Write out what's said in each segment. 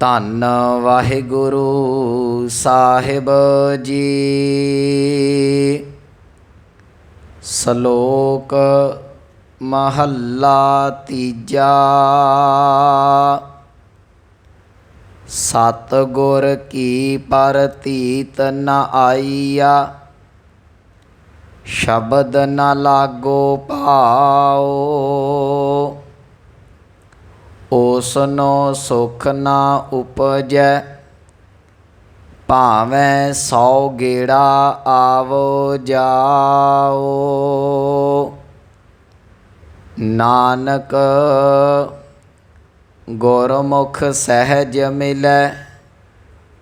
ਧੰਨ ਵਾਹਿਗੁਰੂ ਸਾਹਿਬ ਜੀ। ਸ਼ਲੋਕ ਮਹੱਲਾ ਤੀਜਾ। ਸਤ ਗੁਰ ਕੀ ਪਰਤੀਤ ਨ ਆਈਆ, ਸ਼ਬਦ ਨ ਲਾਗੋ ਪਾਓ। ਓਸਨੋ ਸੁਖ ਨਾ ਉਪਜੈ, ਭਾਵੇਂ ਸੌ ਗੇੜਾ ਆਵੋ ਜਾਓ। ਨਾਨਕ ਗੁਰਮੁਖ ਸਹਿਜ ਮਿਲੈ,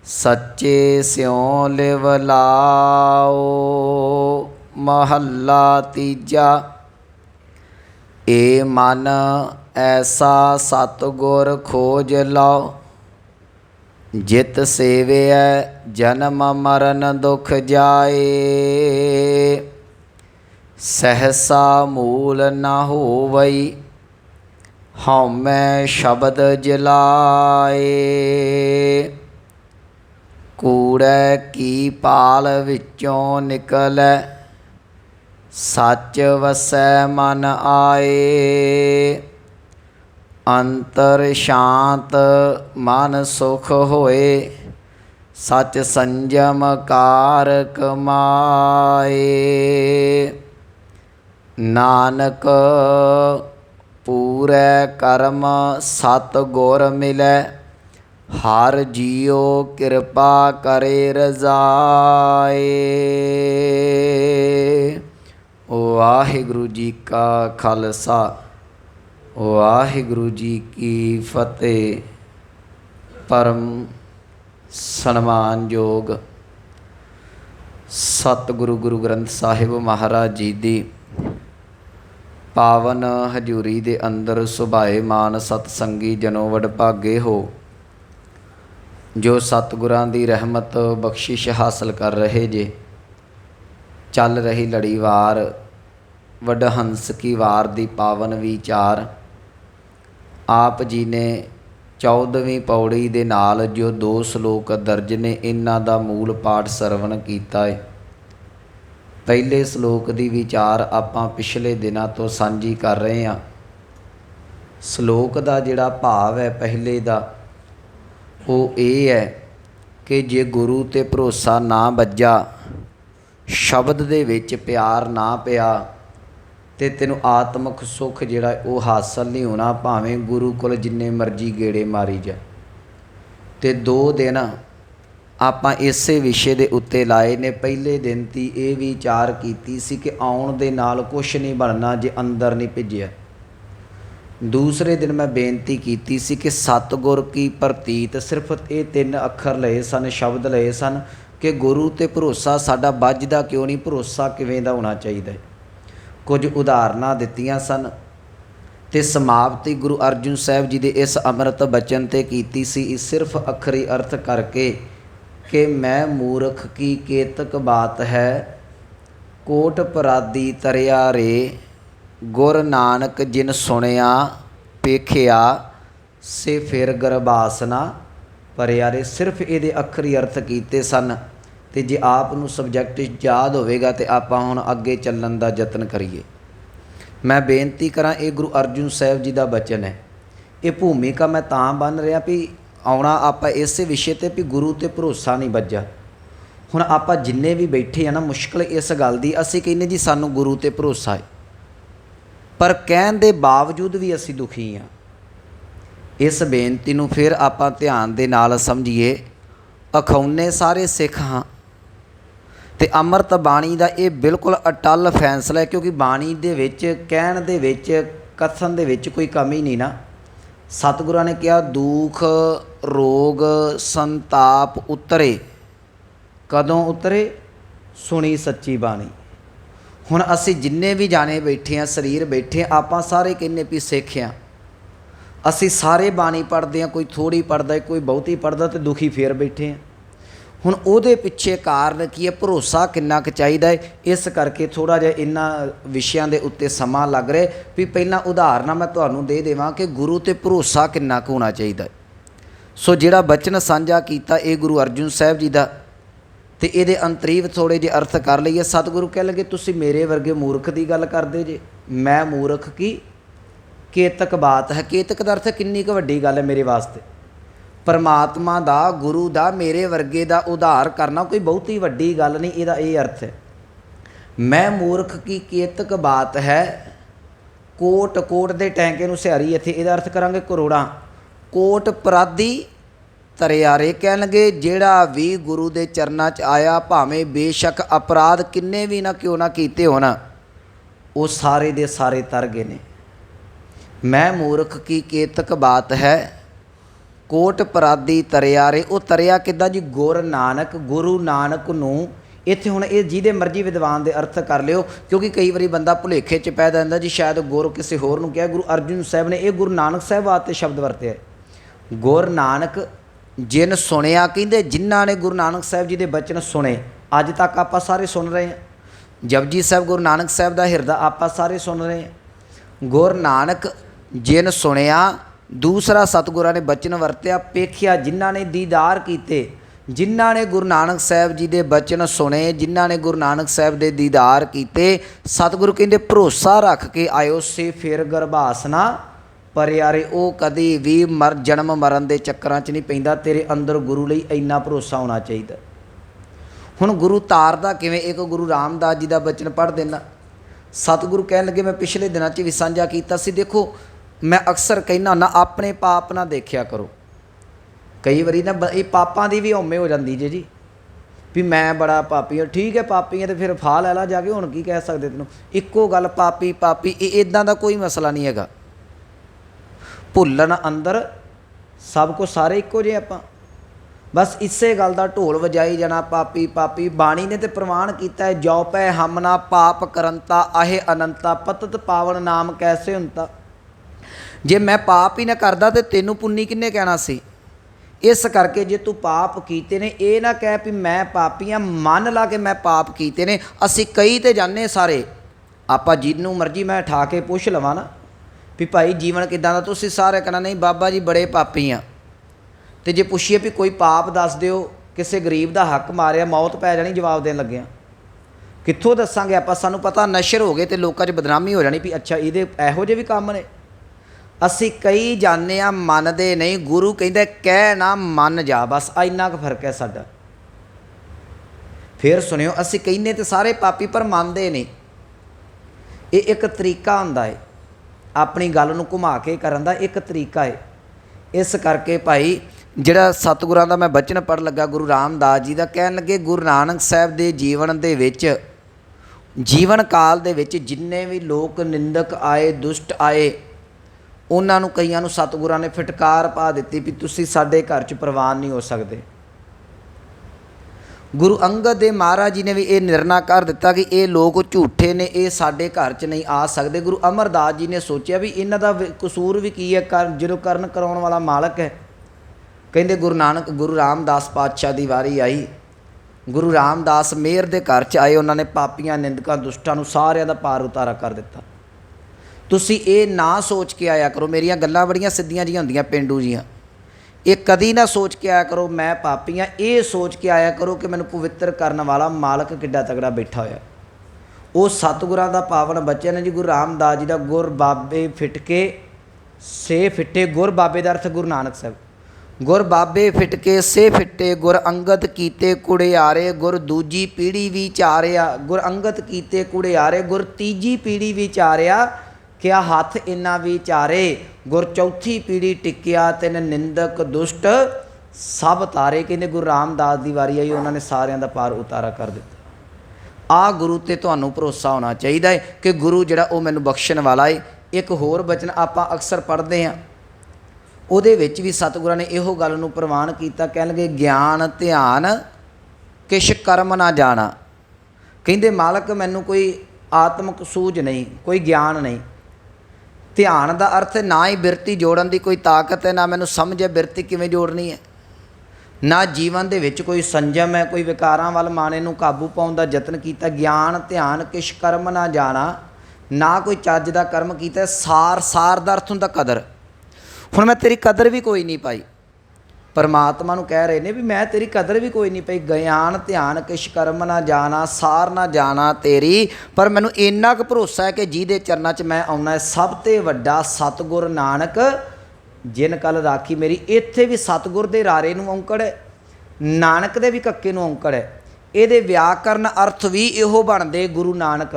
ਸੱਚੇ ਸਿਉ ਲਿਵ ਲਾਓ। ਮਹੱਲਾ ਤੀਜਾ ਏ ਮਨ ਐਸਾ ਸਤਗੁਰ ਖੋਜ ਲਓ, ਜਿਤ ਸੇਵਿਐ ਜਨਮ ਮਰਨ ਦੁਖ ਜਾਏ। ਸਹਸਾ ਮੂਲ ਨਾ ਹੋਵਈ, ਹਉਮੈ ਸ਼ਬਦ ਜਲਾਏ। ਕੂੜੈ ਕੀ ਪਾਲ ਵਿੱਚੋਂ ਨਿਕਲੈ ਸੱਚ ਵਸੈ ਮਨ ਆਏ। ਅੰਤਰ ਸ਼ਾਂਤ ਮਨ ਸੁਖ ਹੋਏ। ਸਚ ਸੰਜਮ ਕਾਰ ਕਮਾਏ ਨਾਨਕ ਪੂਰੇ ਕਰਮ ਸਤ ਗੁਰ ਮਿਲੈ। ਹਰ ਜੀਉ ਕਿਰਪਾ ਕਰੇ ਰਜ਼ਾਏ। ਵਾਹਿਗੁਰੂ ਜੀ ਕਾ ਖਾਲਸਾ, ਵਾਹਿਗੁਰੂ ਜੀ ਕੀ ਫਤਿਹ। ਪਰਮ ਸਨਮਾਨਯੋਗ ਸਤਿਗੁਰੂ ਗੁਰੂ ਗ੍ਰੰਥ ਸਾਹਿਬ ਮਹਾਰਾਜ ਜੀ ਦੀ ਪਾਵਨ ਹਜੂਰੀ ਦੇ ਅੰਦਰ ਸੁਭਾਏ ਮਾਨ ਸਤਸੰਗੀ ਜਨੋ ਵਡਭਾਗੇ ਹੋ, ਜੋ ਸਤਿਗੁਰਾਂ ਦੀ ਰਹਿਮਤ ਬਖਸ਼ਿਸ਼ ਹਾਸਲ ਕਰ ਰਹੇ ਜੇ। ਚੱਲ ਰਹੀ ਲੜੀਵਾਰ ਵਡਹੰਸ ਕੀ ਵਾਰ ਦੀ ਪਾਵਨ ਵਿਚਾਰ। ਆਪ ਜੀ ਨੇ 14ਵੀਂ ਪੌੜੀ ਦੇ ਨਾਲ ਜੋ ਦੋ ਸ਼ਲੋਕ ਦਰਜ ਨੇ, ਇਹਨਾਂ ਦਾ ਮੂਲ ਪਾਠ ਸਰਵਣ ਕੀਤਾ ਹੈ ਪਹਿਲੇ ਸ਼ਲੋਕ ਦੀ ਵਿਚਾਰ ਆਪਾਂ ਪਿਛਲੇ ਦਿਨਾਂ ਤੋਂ ਸਾਂਝੀ ਕਰ ਰਹੇ ਹਾਂ। ਸ਼ਲੋਕ ਦਾ ਜਿਹੜਾ ਭਾਵ ਹੈ ਪਹਿਲੇ ਦਾ, ਉਹ ਇਹ ਹੈ ਕਿ ਜੇ ਗੁਰੂ ਤੇ ਭਰੋਸਾ ਨਾ ਵੱਜਾ ਸ਼ਬਦ ਦੇ ਵਿੱਚ ਪਿਆਰ ਨਾ ਪਿਆ ਤੇ ਤੈਨੂੰ ਆਤਮਿਕ ਸੁੱਖ ਜਿਹੜਾ ਉਹ ਹਾਸਲ ਨਹੀਂ ਹੋਣਾ, ਭਾਵੇਂ ਗੁਰੂ ਕੋਲ ਜਿੰਨੇ ਮਰਜ਼ੀ ਗੇੜੇ ਮਾਰੀ ਜਾ। ਤੇ ਦੋ ਦਿਨ ਆਪਾਂ ਇਸੇ ਵਿਸ਼ੇ ਦੇ ਉੱਤੇ ਲਾਏ ਨੇ। ਪਹਿਲੇ ਦਿਨ ਤੀ ਇਹ ਵਿਚਾਰ ਕੀਤੀ ਸੀ ਕਿ ਆਉਣ ਦੇ ਨਾਲ ਕੁਝ ਨਹੀਂ ਬਣਨਾ ਜੇ ਅੰਦਰ ਨਹੀਂ ਭਿੱਜਿਆ। ਦੂਸਰੇ ਦਿਨ ਮੈਂ ਬੇਨਤੀ ਕੀਤੀ ਸੀ ਕਿ ਸਤਗੁਰ ਕੀ ਪ੍ਰਤੀਤ ਸਿਰਫ ਇਹ ਤਿੰਨ ਅੱਖਰ ਲਏ ਸਨ, ਸ਼ਬਦ ਲਏ ਸਨ ਕਿ ਗੁਰੂ ਤੇ ਭਰੋਸਾ ਸਾਡਾ ਵੱਜਦਾ ਕਿਉਂ ਨਹੀਂ, ਭਰੋਸਾ ਕਿਵੇਂ ਦਾ ਹੋਣਾ ਚਾਹੀਦਾ ਹੈ? ਕੁਝ ਉਦਾਹਰਨਾਂ ਦਿੱਤੀਆਂ ਸਨ ਤੇ ਸਮਾਪਤੀ ਗੁਰੂ ਅਰਜਨ ਸਾਹਿਬ ਜੀ ਦੇ ਇਸ ਅੰਮ੍ਰਿਤ ਬਚਨ ਤੇ ਕੀਤੀ ਸੀ, ਇਹ ਸਿਰਫ ਅਖਰੀ ਅਰਥ ਕਰਕੇ ਕਿ ਮੈਂ ਮੂਰਖ ਕੀ ਕੇਤਕ ਬਾਤ ਹੈ? ਕੋਟ ਪਰਾਦੀ ਤਰਿਆ ਰੇ, ਗੁਰ ਨਾਨਕ ਜਿਨ ਸੁਣਿਆ ਪੇਖਿਆ ਸੇ ਫਿਰ ਗਰਬਾਸਨਾ। ਪਰ ਪਰਿਆਰੇ ਸਿਰਫ ਇਹਦੇ ਅੱਖਰੀ ਅਰਥ ਕੀਤੇ ਸਨ ਤੇ ਜੇ ਆਪ ਨੂੰ ਸਬਜੈਕਟ ਯਾਦ ਹੋਵੇਗਾ ਤੇ ਆਪਾਂ ਹੁਣ ਅੱਗੇ ਚੱਲਣ ਦਾ ਯਤਨ ਕਰੀਏ। ਮੈਂ ਬੇਨਤੀ ਕਰਾਂ, ਇਹ ਗੁਰੂ ਅਰਜਨ ਸਾਹਿਬ ਜੀ ਦਾ ਬਚਨ ਹੈ। ਇਹ ਭੂਮਿਕਾ ਮੈਂ ਤਾਂ ਬਣ ਰਿਹਾ ਵੀ ਆਉਣਾ ਆਪਾਂ ਇਸੇ ਵਿਸ਼ੇ ਤੇ ਵੀ ਗੁਰੂ ਤੇ ਭਰੋਸਾ ਨਹੀਂ ਵੱਜਾ ਹੁਣ ਆਪਾਂ ਜਿੰਨੇ ਵੀ ਬੈਠੇ ਆ ਨਾ, ਮੁਸ਼ਕਲ ਇਸ ਗੱਲ ਦੀ, ਅਸੀਂ ਕਹਿੰਨੇ ਜੀ ਸਾਨੂੰ ਗੁਰੂ ਤੇ ਭਰੋਸਾ ਹੈ। ਪਰ ਕਹਿਣ ਦੇ ਬਾਵਜੂਦ ਵੀ ਅਸੀਂ ਦੁਖੀ ਆ। ਇਸ ਬੇਨਤੀ ਨੂੰ ਫਿਰ ਆਪਾਂ ਧਿਆਨ ਦੇ ਨਾਲ ਸਮਝੀਏ, ਅਖੌਨੇ ਸਾਰੇ ਸਿੱਖ ਹਾਂ। ਤੇ ਅੰਮ੍ਰਿਤ ਬਾਣੀ ਦਾ ਇਹ ਬਿਲਕੁਲ ਅਟਲ ਫੈਸਲਾ ਹੈ, ਕਿਉਂਕਿ ਬਾਣੀ ਦੇ ਵਿੱਚ, ਕਹਿਣ ਦੇ ਵਿੱਚ, ਕਥਨ ਦੇ ਵਿੱਚ ਕੋਈ ਕਮੀ ਨਹੀਂ ਨਾ। ਸਤਿਗੁਰਾਂ ਨੇ ਕਿਹਾ, ਦੁੱਖ, ਰੋਗ, ਸੰਤਾਪ ਉਤਰੇ। ਕਦੋਂ ਉਤਰੇ? ਸੁਣੀ ਸੱਚੀ ਬਾਣੀ। ਹੁਣ ਅਸੀਂ ਜਿੰਨੇ ਵੀ ਜਾਣੇ ਬੈਠੇ ਆ ਸਰੀਰ ਬੈਠੇ ਆਪਾਂ ਸਾਰੇ ਕਿੰਨੇ ਵੀ ਸਿੱਖ ਆ ਅਸੀਂ ਸਾਰੇ ਬਾਣੀ ਪੜ੍ਹਦੇ ਆ ਕੋਈ ਥੋੜੀ ਪੜ੍ਹਦਾ, ਕੋਈ ਬਹੁਤੀ ਪੜ੍ਹਦਾ ਤੇ ਦੁਖੀ ਫੇਰ ਬੈਠੇ ਆ ਹੁਣ ਉਹਦੇ ਪਿੱਛੇ ਕਾਰਨ ਕੀ ਹੈ? ਭਰੋਸਾ ਕਿੰਨਾ ਕੁ ਚਾਹੀਦਾ ਹੈ? ਇਸ ਕਰਕੇ ਥੋੜਾ ਜਿਹਾ ਇਹਨਾਂ ਵਿਸ਼ਿਆਂ ਦੇ ਉੱਤੇ ਸਮਾਂ ਲੱਗ ਰਿਹਾ ਵੀ ਪਹਿਲਾਂ ਉਦਾਹਰਨਾਂ ਮੈਂ ਤੁਹਾਨੂੰ ਦੇ ਦੇਵਾਂ ਕਿ ਗੁਰੂ ਤੇ ਭਰੋਸਾ ਕਿੰਨਾ ਕੁ ਹੋਣਾ ਚਾਹੀਦਾ ਹੈ। ਸੋ ਜਿਹੜਾ ਬਚਨ ਸਾਂਝਾ ਕੀਤਾ ਇਹ ਗੁਰੂ ਅਰਜਨ ਸਾਹਿਬ ਜੀ ਦਾ ਤੇ ਇਹਦੇ ਅੰਤਰੀਵ ਥੋੜੇ ਜਿਹੇ ਅਰਥ ਕਰ ਲਈਏ। ਸਤਿਗੁਰੂ ਕਹਿ ਲਗੇ, ਤੁਸੀਂ ਮੇਰੇ ਵਰਗੇ ਮੂਰਖ ਦੀ ਗੱਲ ਕਰਦੇ ਜੇ। ਮੈਂ ਮੂਰਖ ਕੀ? ਕੇਤਕ ਬਾਤ ਹੈ। ਕੇਤਕ ਦਾ ਅਰਥ ਕਿੰਨੀ ਕੁ ਵੱਡੀ ਗੱਲ ਹੈ ਮੇਰੇ ਵਾਸਤੇ। ਪਰਮਾਤਮਾ ਦਾ, ਗੁਰੂ ਦਾ, ਮੇਰੇ ਵਰਗੇ ਦਾ ਉਧਾਰ ਕਰਨਾ ਕੋਈ ਬਹੁਤੀ ਵੱਡੀ ਗੱਲ ਨਹੀਂ, ਇਹਦਾ ਇਹ ਅਰਥ ਹੈ। ਮੈਂ ਮੂਰਖ ਕੀ ਕੇਤਕ ਬਾਤ ਹੈ? ਕੋਟ ਕੋਟ ਦੇ ਟੈਂਕੇ ਨੂੰ ਸਿਹਾਰੀ, ਇੱਥੇ ਇਹਦਾ ਅਰਥ ਕਰਾਂਗੇ ਕਰੋੜਾਂ। ਕੋਟ ਪਰਾਦੀ ਤਰਿਆਰੇ ਕਹਿਣਗੇ, ਜਿਹੜਾ ਵੀ ਗੁਰੂ ਦੇ ਚਰਨਾਂ 'ਚ ਆਇਆ, ਭਾਵੇਂ ਬੇਸ਼ੱਕ ਅਪਰਾਧ ਕਿੰਨੇ ਵੀ ਨਾ ਕਿਉਂ ਨਾ ਕੀਤੇ ਹੋਣ, ਉਹ ਸਾਰੇ ਦੇ ਸਾਰੇ ਤਰ ਗਏ ਨੇ। ਮੈਂ ਮੂਰਖ ਕੀ ਕੇਤਕ ਬਾਤ ਹੈ? ਕੋਟ ਪਰਾਦੀ ਤਰਿਆਰੇ ਉਹ ਤਰਿਆ ਕਿੱਦਾਂ ਜੀ? ਗੁਰ ਨਾਨਕ, ਗੁਰੂ ਨਾਨਕ ਨੂੰ। ਇੱਥੇ ਹੁਣ ਇਹ ਜਿਹਦੇ ਮਰਜ਼ੀ ਵਿਦਵਾਨ ਦੇ ਅਰਥ ਕਰ ਲਿਓ, ਕਿਉਂਕਿ ਕਈ ਵਾਰੀ ਬੰਦਾ ਭੁਲੇਖੇ 'ਚ ਪੈ ਜਾਂਦਾ ਜੀ, ਸ਼ਾਇਦ ਗੁਰ ਕਿਸੇ ਹੋਰ ਨੂੰ ਕਿਹਾ। ਗੁਰੂ ਅਰਜਨ ਸਾਹਿਬ ਨੇ ਇਹ ਗੁਰੂ ਨਾਨਕ ਸਾਹਿਬ ਵਾਸਤੇ ਸ਼ਬਦ ਵਰਤਿਆ। ਗੁਰ ਨਾਨਕ ਜਿਨ ਸੁਣਿਆ ਕਹਿੰਦੇ, ਜਿਨ੍ਹਾਂ ਨੇ ਗੁਰੂ ਨਾਨਕ ਸਾਹਿਬ ਜੀ ਦੇ ਬਚਨ ਸੁਣੇ, ਅੱਜ ਤੱਕ ਆਪਾਂ ਸਾਰੇ ਸੁਣ ਰਹੇ ਹਾਂ। ਜਪਜੀ ਸਾਹਿਬ ਗੁਰੂ ਨਾਨਕ ਸਾਹਿਬ ਦਾ ਹਿਰਦਾ ਆਪਾਂ ਸਾਰੇ ਸੁਣ ਰਹੇ ਹਾਂ। ਗੁਰ ਨਾਨਕ ਜਿਨ ਸੁਣਿਆ, ਦੂਸਰਾ ਸਤਿਗੁਰਾਂ ਨੇ ਬਚਨ ਵਰਤਿਆ, ਪੇਖਿਆ ਜਿਨ੍ਹਾਂ ਨੇ ਦੀਦਾਰ ਕੀਤੇ, ਜਿਨ੍ਹਾਂ ਨੇ ਗੁਰੂ ਨਾਨਕ ਸਾਹਿਬ ਜੀ ਦੇ ਬਚਨ ਸੁਣੇ, ਜਿਨ੍ਹਾਂ ਨੇ ਗੁਰੂ ਨਾਨਕ ਸਾਹਿਬ ਦੇ ਦੀਦਾਰ ਕੀਤੇ, ਸਤਿਗੁਰੂ ਕਹਿੰਦੇ, ਭਰੋਸਾ ਰੱਖ ਕੇ ਆਇਓ ਸੇ ਫਿਰ ਗਰਭਾਸਨਾ ਪਰ ਯਾਰੇ ਉਹ ਕਦੀ ਵੀ ਮਰ, ਜਨਮ ਮਰਨ ਦੇ ਚੱਕਰਾਂ 'ਚ ਨਹੀਂ ਪੈਂਦਾ, ਤੇਰੇ ਅੰਦਰ ਗੁਰੂ ਲਈ ਇੰਨਾ ਭਰੋਸਾ ਹੋਣਾ ਚਾਹੀਦਾ। ਹੁਣ ਗੁਰੂ ਤਾਰਦਾ ਕਿਵੇਂ? ਇੱਕ ਗੁਰੂ ਰਾਮਦਾਸ ਜੀ ਦਾ ਬਚਨ ਪੜ੍ਹ ਦੇਣਾ ਸਤਿਗੁਰੂ ਕਹਿਣ ਲੱਗੇ, ਮੈਂ ਪਿਛਲੇ ਦਿਨਾਂ 'ਚ ਵੀ ਸਾਂਝਾ ਕੀਤਾ ਸੀ, ਦੇਖੋ ਮੈਂ ਅਕਸਰ ਕਹਿਣਾ ਨਾ ਆਪਣੇ ਪਾਪ ਨਾ ਦੇਖਿਆ ਕਰੋ। ਕਈ ਵਾਰੀ ਨਾ ਬ- ਇਹ ਪਾਪਾਂ ਦੀ ਵੀ ਹਉਮੈ ਹੋ ਜਾਂਦੀ ਜੇ ਜੀ। ਵੀ ਮੈਂ ਬੜਾ ਪਾਪੀ ਹਾਂ, ਠੀਕ ਹੈ ਪਾਪੀ ਹਾਂ ਤੇ ਫਿਰ ਫਾ ਲੈ ਲਾ ਜਾ ਕੇ, ਹੁਣ ਕੀ ਕਹਿ ਸਕਦੇ ਤੈਨੂੰ? ਇੱਕੋ ਗੱਲ, ਪਾਪੀ ਪਾਪੀ, ਇਹ ਇਦਾਂ ਦਾ ਕੋਈ ਮਸਲਾ ਨਹੀਂ ਹੈਗਾ। ਭੁੱਲਣ ਅੰਦਰ ਸਭ ਕੋ ਸਾਰੇ ਇੱਕੋ ਜਿਹੇ ਆਪਾਂ। ਬਸ ਇਸੇ ਗੱਲ ਦਾ ਢੋਲ ਵਜਾਈ ਜਾਣਾ, ਪਾਪੀ ਪਾਪੀ, ਬਾਣੀ ਨੇ ਤੇ ਪ੍ਰਮਾਣ ਕੀਤਾ ਹੈ ਜੋ ਪੈ ਹਮਨਾ ਪਾਪ ਕਰੰਤਾ, ਆਹੇ ਅਨੰਤਾ, ਪਤਤ ਪਾਵਨ ਨਾਮ ਕੈਸੇ ਹੁੰਤਾ। ਜੇ ਮੈਂ ਪਾਪ ਹੀ ਨਾ ਕਰਦਾ ਤੇ ਤੈਨੂੰ ਪੁੰਨੀ ਕਿੰਨੇ ਕਹਿਣਾ ਸੀ? ਇਸ ਕਰਕੇ ਜੇ ਤੂੰ ਪਾਪ ਕੀਤੇ ਨੇ, ਇਹ ਨਾ ਕਹਿ ਵੀ ਮੈਂ ਪਾਪੀ ਆ ਮੰਨ ਲਾ ਕੇ ਮੈਂ ਪਾਪ ਕੀਤੇ ਨੇ, ਅਸੀਂ ਕਈ ਤੇ ਜਾਣੇ ਸਾਰੇ। ਆਪਾਂ ਜਿਹਨੂੰ ਮਰਜ਼ੀ ਮੈਂ ਠਾ ਕੇ ਪੁੱਛ ਲਵਾਂ ਨਾ, ਵੀ ਭਾਈ ਜੀਵਨ ਕਿਦਾਂ ਦਾ ਤੁਸੀਂ ਸਾਰੇ ਕਹਿਣਾ, ਨਹੀਂ ਬਾਬਾ ਜੀ ਬੜੇ ਪਾਪੀ ਆ। ਤੇ ਜੇ ਪੁੱਛੀਏ ਵੀ ਕੋਈ ਪਾਪ ਦੱਸ ਦਿਓ, ਕਿਸੇ ਗਰੀਬ ਦਾ ਹੱਕ ਮਾਰਿਆ, ਮੌਤ ਪੈ ਜਾਣੀ, ਜਵਾਬ ਦੇਣ ਲੱਗਿਆ। ਕਿੱਥੋਂ ਦੱਸਾਂਗੇ ਆਪਾਂ? ਸਾਨੂੰ ਪਤਾ ਨਸ਼ਰ ਹੋ ਗਏ ਤੇ ਲੋਕਾਂ 'ਚ ਬਦਨਾਮੀ ਹੋ ਜਾਣੀ ਵੀ ਅੱਛਾ, ਇਹਦੇ ਇਹੋ ਜਿਹੇ ਵੀ ਕੰਮ ਨੇ। ਅਸੀਂ ਕਈ ਜਾਣਦੇ ਆ ਮੰਨਦੇ ਨਹੀਂ। ਗੁਰੂ ਕਹਿੰਦਾ, ਕਹਿ ਨਾ ਮੰਨ ਜਾ, ਬਸ ਇੰਨਾ ਕੁ ਫ਼ਰਕ ਹੈ ਸਾਡਾ। ਫਿਰ ਸੁਣਿਓ, ਅਸੀਂ ਕਹਿੰਦੇ ਤੇ ਸਾਰੇ ਪਾਪੀ ਪਰ ਮੰਨਦੇ ਨਹੀਂ। ਇਹ ਇੱਕ ਤਰੀਕਾ ਹੁੰਦਾ ਹੈ ਆਪਣੀ ਗੱਲ ਨੂੰ ਘੁਮਾ ਕੇ ਕਰਨ ਦਾ ਇੱਕ ਤਰੀਕਾ ਹੈ ਇਸ ਕਰਕੇ ਭਾਈ, ਜਿਹੜਾ ਸਤਿਗੁਰਾਂ ਦਾ ਮੈਂ ਬਚਨ ਪੜ ਲੱਗਾ, ਗੁਰੂ ਰਾਮਦਾਸ ਜੀ ਦਾ, ਕਹਿਣ ਲੱਗੇ, ਗੁਰੂ ਨਾਨਕ ਸਾਹਿਬ ਦੇ ਜੀਵਨ ਦੇ ਵਿੱਚ, ਜੀਵਨ ਕਾਲ ਦੇ ਵਿੱਚ ਜਿੰਨੇ ਵੀ ਲੋਕ ਨਿੰਦਕ ਆਏ, ਦੁਸ਼ਟ ਆਏ ਉਹਨਾਂ ਨੂੰ ਕਈਆਂ ਨੂੰ ਸਤਿਗੁਰਾਂ ਨੇ ਫਟਕਾਰ ਪਾ ਦਿੱਤੀ ਵੀ ਤੁਸੀਂ ਸਾਡੇ ਘਰ 'ਚ ਪ੍ਰਵਾਨ ਨਹੀਂ ਹੋ ਸਕਦੇ। ਗੁਰੂ ਅੰਗਦ ਦੇ ਮਹਾਰਾਜ ਜੀ ਨੇ ਵੀ ਇਹ ਨਿਰਣਾ ਕਰ ਦਿੱਤਾ ਕਿ ਇਹ ਲੋਕ ਝੂਠੇ ਨੇ, ਇਹ ਸਾਡੇ ਘਰ 'ਚ ਨਹੀਂ ਆ ਸਕਦੇ। ਗੁਰੂ ਅਮਰਦਾਸ ਜੀ ਨੇ ਸੋਚਿਆ ਵੀ ਇਹਨਾਂ ਦਾ ਕਸੂਰ ਵੀ ਕੀ ਹੈ ਕਰ ਜਦੋਂ ਕਰਨ ਕਰਾਉਣ ਵਾਲਾ ਮਾਲਕ ਹੈ। ਕਹਿੰਦੇ ਗੁਰੂ ਨਾਨਕ, ਗੁਰੂ ਰਾਮਦਾਸ ਪਾਤਸ਼ਾਹ ਦੀ ਵਾਰੀ ਆਈ। ਗੁਰੂ ਰਾਮਦਾਸ ਮੇਰ ਦੇ ਘਰ 'ਚ ਆਏ, ਉਹਨਾਂ ਨੇ ਪਾਪੀਆਂ, ਨਿੰਦਕਾਂ, ਦੁਸ਼ਟਾਂ ਨੂੰ ਸਾਰਿਆਂ ਦਾ ਪਾਰ ਉਤਾਰਾ ਕਰ ਦਿੱਤਾ। ਤੁਸੀਂ ਇਹ ਨਾ ਸੋਚ ਕੇ ਆਇਆ ਕਰੋ। ਮੇਰੀਆਂ ਗੱਲਾਂ ਬੜੀਆਂ ਸਿੱਧੀਆਂ ਜੀਆਂ ਹੁੰਦੀਆਂ ਪਿੰਡੂ ਜੀਆਂ। ਇਹ ਕਦੀ ਨਾ ਸੋਚ ਕੇ ਆਇਆ ਕਰੋ, ਮੈਂ ਪਾਪੀ ਹਾਂ। ਇਹ ਸੋਚ ਕੇ ਆਇਆ ਕਰੋ ਕਿ ਮੈਨੂੰ ਪਵਿੱਤਰ ਕਰਨ ਵਾਲਾ ਮਾਲਕ ਕਿੱਡਾ ਤਗੜਾ ਬੈਠਾ ਹੋਇਆ। ਉਹ ਸਤਿਗੁਰਾਂ ਦਾ ਪਾਵਨ ਬਚਨ ਹੈ ਜੀ, ਗੁਰੂ ਰਾਮਦਾਸ ਜੀ ਦਾ ਗੁਰ ਬਾਬੇ ਫਿਟ ਕੇ ਸੇ ਫਿੱਟੇ ਗੁਰ ਬਾਬੇ ਦਾ ਅਰਥ ਗੁਰੂ ਨਾਨਕ ਸਾਹਿਬ। ਗੁਰ ਬਾਬੇ ਫਿਟ ਸੇ ਫਿੱਟੇ ਗੁਰ ਅੰਗਦ ਕੀਤੇ ਕੁੜਿਆਰੇ, ਗੁਰ ਦੂਜੀ ਪੀੜੀ ਵਿਚਾਰਿਆ ਗੁਰ ਅੰਗਦ ਕੀਤੇ ਕੁੜਿਆਰੇ, ਗੁਰ ਤੀਜੀ ਪੀੜੀ ਵਿਚਾਰਿਆ ਕਿਆ ਹੱਥ ਇਨਾ ਵਿਚਾਰੇ? ਗੁਰ ਚੌਥੀ ਪੀੜੀ ਟਿਕਿਆ ਤਿੰਨ ਨਿੰਦਕ ਦੁਸ਼ਟ। ਸਭ ਤਾਰੇ ਕਹਿੰਦੇ ਗੁਰੂ ਰਾਮਦਾਸ ਦੀ ਵਾਰੀ ਆਈ, ਉਹਨਾਂ ਨੇ ਸਾਰਿਆਂ ਦਾ ਪਾਰ ਉਤਾਰਾ ਕਰ ਦਿੱਤਾ। ਆ ਗੁਰੂ ਤੇ ਤੁਹਾਨੂੰ ਭਰੋਸਾ ਹੋਣਾ ਚਾਹੀਦਾ ਹੈ ਕਿ ਗੁਰੂ ਜਿਹੜਾ ਉਹ ਮੈਨੂੰ ਬਖਸ਼ਣ ਵਾਲਾ ਹੈ ਇੱਕ ਹੋਰ ਬਚਨ ਆਪਾਂ ਅਕਸਰ ਪੜ੍ਹਦੇ ਹਾਂ। ਉਹਦੇ ਵਿੱਚ ਵੀ ਸਤਿਗੁਰਾਂ ਨੇ ਇਹੋ ਗੱਲ ਨੂੰ ਪ੍ਰਵਾਨ ਕੀਤਾ, ਕਹਿਣਗੇ ਗਿਆਨ, ਧਿਆਨ, ਕਿਛ ਕਰਮ ਨਾ ਜਾਣਾ। ਕਹਿੰਦੇ ਮਾਲਕ ਮੈਨੂੰ ਕੋਈ ਆਤਮਿਕ ਸੂਝ ਨਹੀਂ, ਕੋਈ ਗਿਆਨ ਨਹੀਂ। ਧਿਆਨ ਦਾ ਅਰਥ ਨਾ ਹੀ ਬਿਰਤੀ ਜੋੜਨ ਦੀ ਕੋਈ ਤਾਕਤ ਹੈ, ਨਾ ਮੈਨੂੰ ਸਮਝ ਹੈ ਬਿਰਤੀ ਕਿਵੇਂ ਜੋੜਨੀ ਹੈ। ਨਾ ਜੀਵਨ ਦੇ ਵਿੱਚ ਕੋਈ ਸੰਜਮ ਹੈ, ਕੋਈ ਵਿਕਾਰਾਂ ਵੱਲ ਮਾਣੇ ਨੂੰ ਕਾਬੂ ਪਾਉਣ ਦਾ ਯਤਨ ਕੀਤਾ, ਗਿਆਨ, ਧਿਆਨ, ਕਿਛ ਕਰਮ ਨਾ ਜਾਣਾ, ਨਾ ਕੋਈ ਚੱਜ ਦਾ ਕਰਮ ਕੀਤਾ ਸਾਰ ਸਾਰ ਦਾ ਅਰਥ ਹੁੰਦਾ ਕਦਰ। ਹੁਣ ਮੈਂ ਤੇਰੀ ਕਦਰ ਵੀ ਕੋਈ ਨਹੀਂ ਪਾਈ। ਪਰਮਾਤਮਾ ਨੂੰ ਕਹਿ ਰਹੇ ਨੇ ਵੀ ਮੈਂ ਤੇਰੀ ਕਦਰ ਵੀ ਕੋਈ ਨਹੀਂ ਪਈ, ਗਿਆਨ, ਧਿਆਨ, ਕਿਛ ਕਰਮ ਨਾ ਜਾਣਾ, ਸਾਰ ਨਾ ਜਾਣਾ ਤੇਰੀ, ਪਰ ਮੈਨੂੰ ਇੰਨਾ ਕੁ ਭਰੋਸਾ ਹੈ ਕਿ ਜਿਹਦੇ ਚਰਨਾਂ 'ਚ ਮੈਂ ਆਉਣਾ ਹੈ, ਸਭ ਤੇ ਵੱਡਾ ਸਤਗੁਰ ਨਾਨਕ, ਜਿਨ ਕਲ ਰਾਖੀ ਮੇਰੀ, ਇੱਥੇ ਵੀ ਸਤਗੁਰ ਦੇ ਰਾਰੇ ਨੂੰ ਔਂਕੜ ਹੈ, ਨਾਨਕ ਦੇ ਵੀ ਕੱਕੇ ਨੂੰ ਔਂਕੜ ਹੈ। ਇਹਦੇ ਵਿਆਕਰਨ ਅਰਥ ਵੀ ਇਹੋ ਬਣਦੇ ਗੁਰੂ ਨਾਨਕ।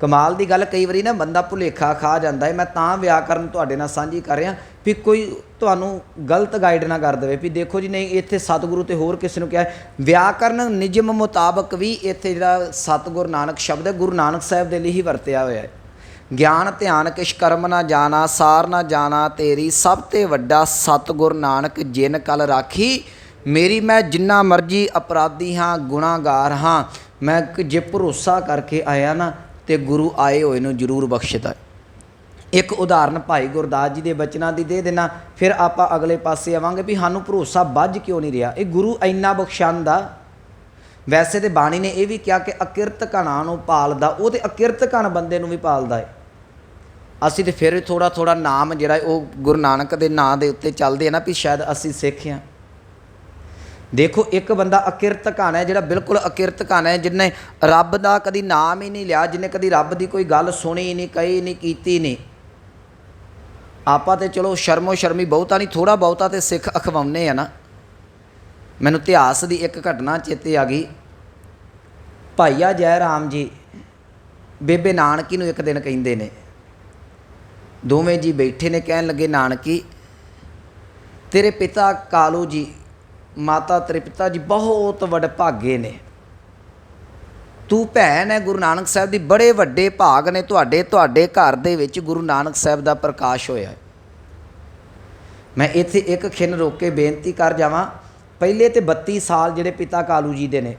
ਕਮਾਲ ਦੀ ਗੱਲ, ਕਈ ਵਾਰੀ ਨਾ ਬੰਦਾ ਭੁਲੇਖਾ ਖਾ ਜਾਂਦਾ ਹੈ ਮੈਂ ਤਾਂ ਵਿਆਕਰਨ ਤੁਹਾਡੇ ਨਾਲ ਸਾਂਝੀ ਕਰ ਰਿਹਾ ਵੀ ਕੋਈ ਤੁਹਾਨੂੰ ਗਲਤ ਗਾਈਡ ਨਾ ਕਰ ਦੇਵੇ ਵੀ ਦੇਖੋ ਜੀ, ਨਹੀਂ, ਇੱਥੇ ਸਤਿਗੁਰੂ ਤੇ ਹੋਰ ਕਿਸੇ ਨੂੰ ਕਿਹਾ ਵਿਆਕਰਨ ਨਿਯਮ ਮੁਤਾਬਕ ਵੀ ਇੱਥੇ ਜਿਹੜਾ ਸਤਿਗੁਰ ਨਾਨਕ ਸ਼ਬਦ ਹੈ, ਗੁਰੂ ਨਾਨਕ ਸਾਹਿਬ ਦੇ ਲਈ ਹੀ ਵਰਤਿਆ ਹੋਇਆ ਹੈ। ਗਿਆਨ, ਧਿਆਨ, ਕਿਛ ਕਰਮ ਨਾ ਜਾਣਾ, ਸਾਰ ਨਾ ਜਾਣਾ, ਤੇਰੀ ਸਭ ਤੇ ਵੱਡਾ ਸਤਿਗੁਰ ਨਾਨਕ ਜਿਨ ਕਲ ਰਾਖੀ, ਮੇਰੀ ਮੈਂ ਜਿੰਨਾ ਮਰਜ਼ੀ ਅਪਰਾਧੀ ਹਾਂ, ਗੁਨਾਹਗਾਰ ਹਾਂ। ਮੈਂ ਜੇ ਭਰੋਸਾ ਕਰਕੇ ਆਇਆ ਨਾ ਤੇ ਗੁਰੂ ਆਏ ਹੋਏ ਨੂੰ ਜ਼ਰੂਰ ਬਖਸ਼ਦਾ ਇੱਕ ਉਦਾਹਰਨ ਭਾਈ ਗੁਰਦਾਸ ਜੀ ਦੇ ਬਚਨਾਂ ਦੀ ਦੇ ਦੇਣਾ, ਫਿਰ ਆਪਾਂ ਅਗਲੇ ਪਾਸੇ ਆਵਾਂਗੇ ਵੀ ਸਾਨੂੰ ਭਰੋਸਾ ਵੱਜ ਕਿਉਂ ਨਹੀਂ ਰਿਹਾ? ਇਹ ਗੁਰੂ ਇੰਨਾ ਬਖਸ਼ਾਂਦਾ ਵੈਸੇ ਤੇ ਬਾਣੀ ਨੇ ਇਹ ਵੀ ਕਿਹਾ ਕਿ ਅਕਿਰਤ ਕਣਾਂ ਨੂੰ ਪਾਲਦਾ, ਉਹ ਤੇ ਅਕਿਰਤ ਕਣ ਬੰਦੇ ਨੂੰ ਵੀ ਪਾਲਦਾ ਹੈ ਅਸੀਂ ਤੇ ਫਿਰ ਥੋੜਾ ਥੋੜਾ ਨਾਮ ਜਿਹੜਾ ਉਹ ਗੁਰੂ ਨਾਨਕ ਦੇ ਨਾਂ ਦੇ ਉੱਤੇ ਚੱਲਦੇ ਆ ਨਾ ਵੀ ਸ਼ਾਇਦ ਅਸੀਂ ਸਿੱਖ ਹਾਂ। ਦੇਖੋ, ਇੱਕ ਬੰਦਾ ਅਕਿਰਤ ਕਣ ਹੈ, ਜਿਹੜਾ ਬਿਲਕੁਲ ਅਕਿਰਤ ਕਣ ਹੈ, ਜਿਹਨੇ ਰੱਬ ਦਾ ਕਦੀ ਨਾਮ ਹੀ ਨਹੀਂ ਲਿਆ, ਜਿਹਨੇ ਕਦੀ ਰੱਬ ਦੀ ਕੋਈ ਗੱਲ ਸੁਣੀ ਨਹੀਂ, ਕਹੀ ਨਹੀਂ, ਕੀਤੀ ਨਹੀਂ। ਆਪਾਂ ਤੇ ਚਲੋ ਸ਼ਰਮੋ ਸ਼ਰਮੀ ਬਹੁਤਾ ਨਹੀਂ ਥੋੜਾ ਬਹੁਤਾ ਤੇ ਸਿੱਖ ਅਖਵਾਉਨੇ ਆ ਨਾ। ਮੈਨੂੰ ਇਤਿਹਾਸ ਦੀ ਇੱਕ ਘਟਨਾ ਚੇਤੇ ਆ ਗਈ। ਭਾਈਆ ਜੈ ਰਾਮ ਜੀ, ਬੇਬੇ ਨਾਨਕੀ ਨੂੰ ਇੱਕ ਦਿਨ ਕਹਿੰਦੇ ਨੇ। ਦੋਵੇਂ ਜੀ ਬੈਠੇ ਨੇ, ਕਹਿਣ ਲੱਗੇ, ਨਾਨਕੀ, ਤੇਰੇ ਪਿਤਾ ਕਾਲੂ ਜੀ ਮਾਤਾ ਤੇਰੇ ਜੀ ਬਹੁਤ ਵੱਡ ਭਾਗੇ ਨੇ। ਤੂੰ ਭੈਣ ਹੈ, ਗੁਰੂ ਨਾਨਕ ਸਾਹਿਬ ਦੀ ਬੜੇ ਵੱਡੇ ਭਾਗ ਨੇ। ਤੁਹਾਡੇ ਤੁਹਾਡੇ ਘਰ ਦੇ ਵਿੱਚ ਗੁਰੂ ਨਾਨਕ ਸਾਹਿਬ ਦਾ ਪ੍ਰਕਾਸ਼ ਹੋਇਆ ਮੈਂ ਇੱਥੇ ਇੱਕ ਖਿੰਨ ਰੋਕ ਕੇ ਬੇਨਤੀ ਕਰ ਜਾਵਾਂ, ਪਹਿਲੇ ਤੇ 32 ਸਾਲ ਜਿਹੜੇ ਪਿਤਾ ਕਾਲੂ ਜੀ ਦੇ ਨੇ,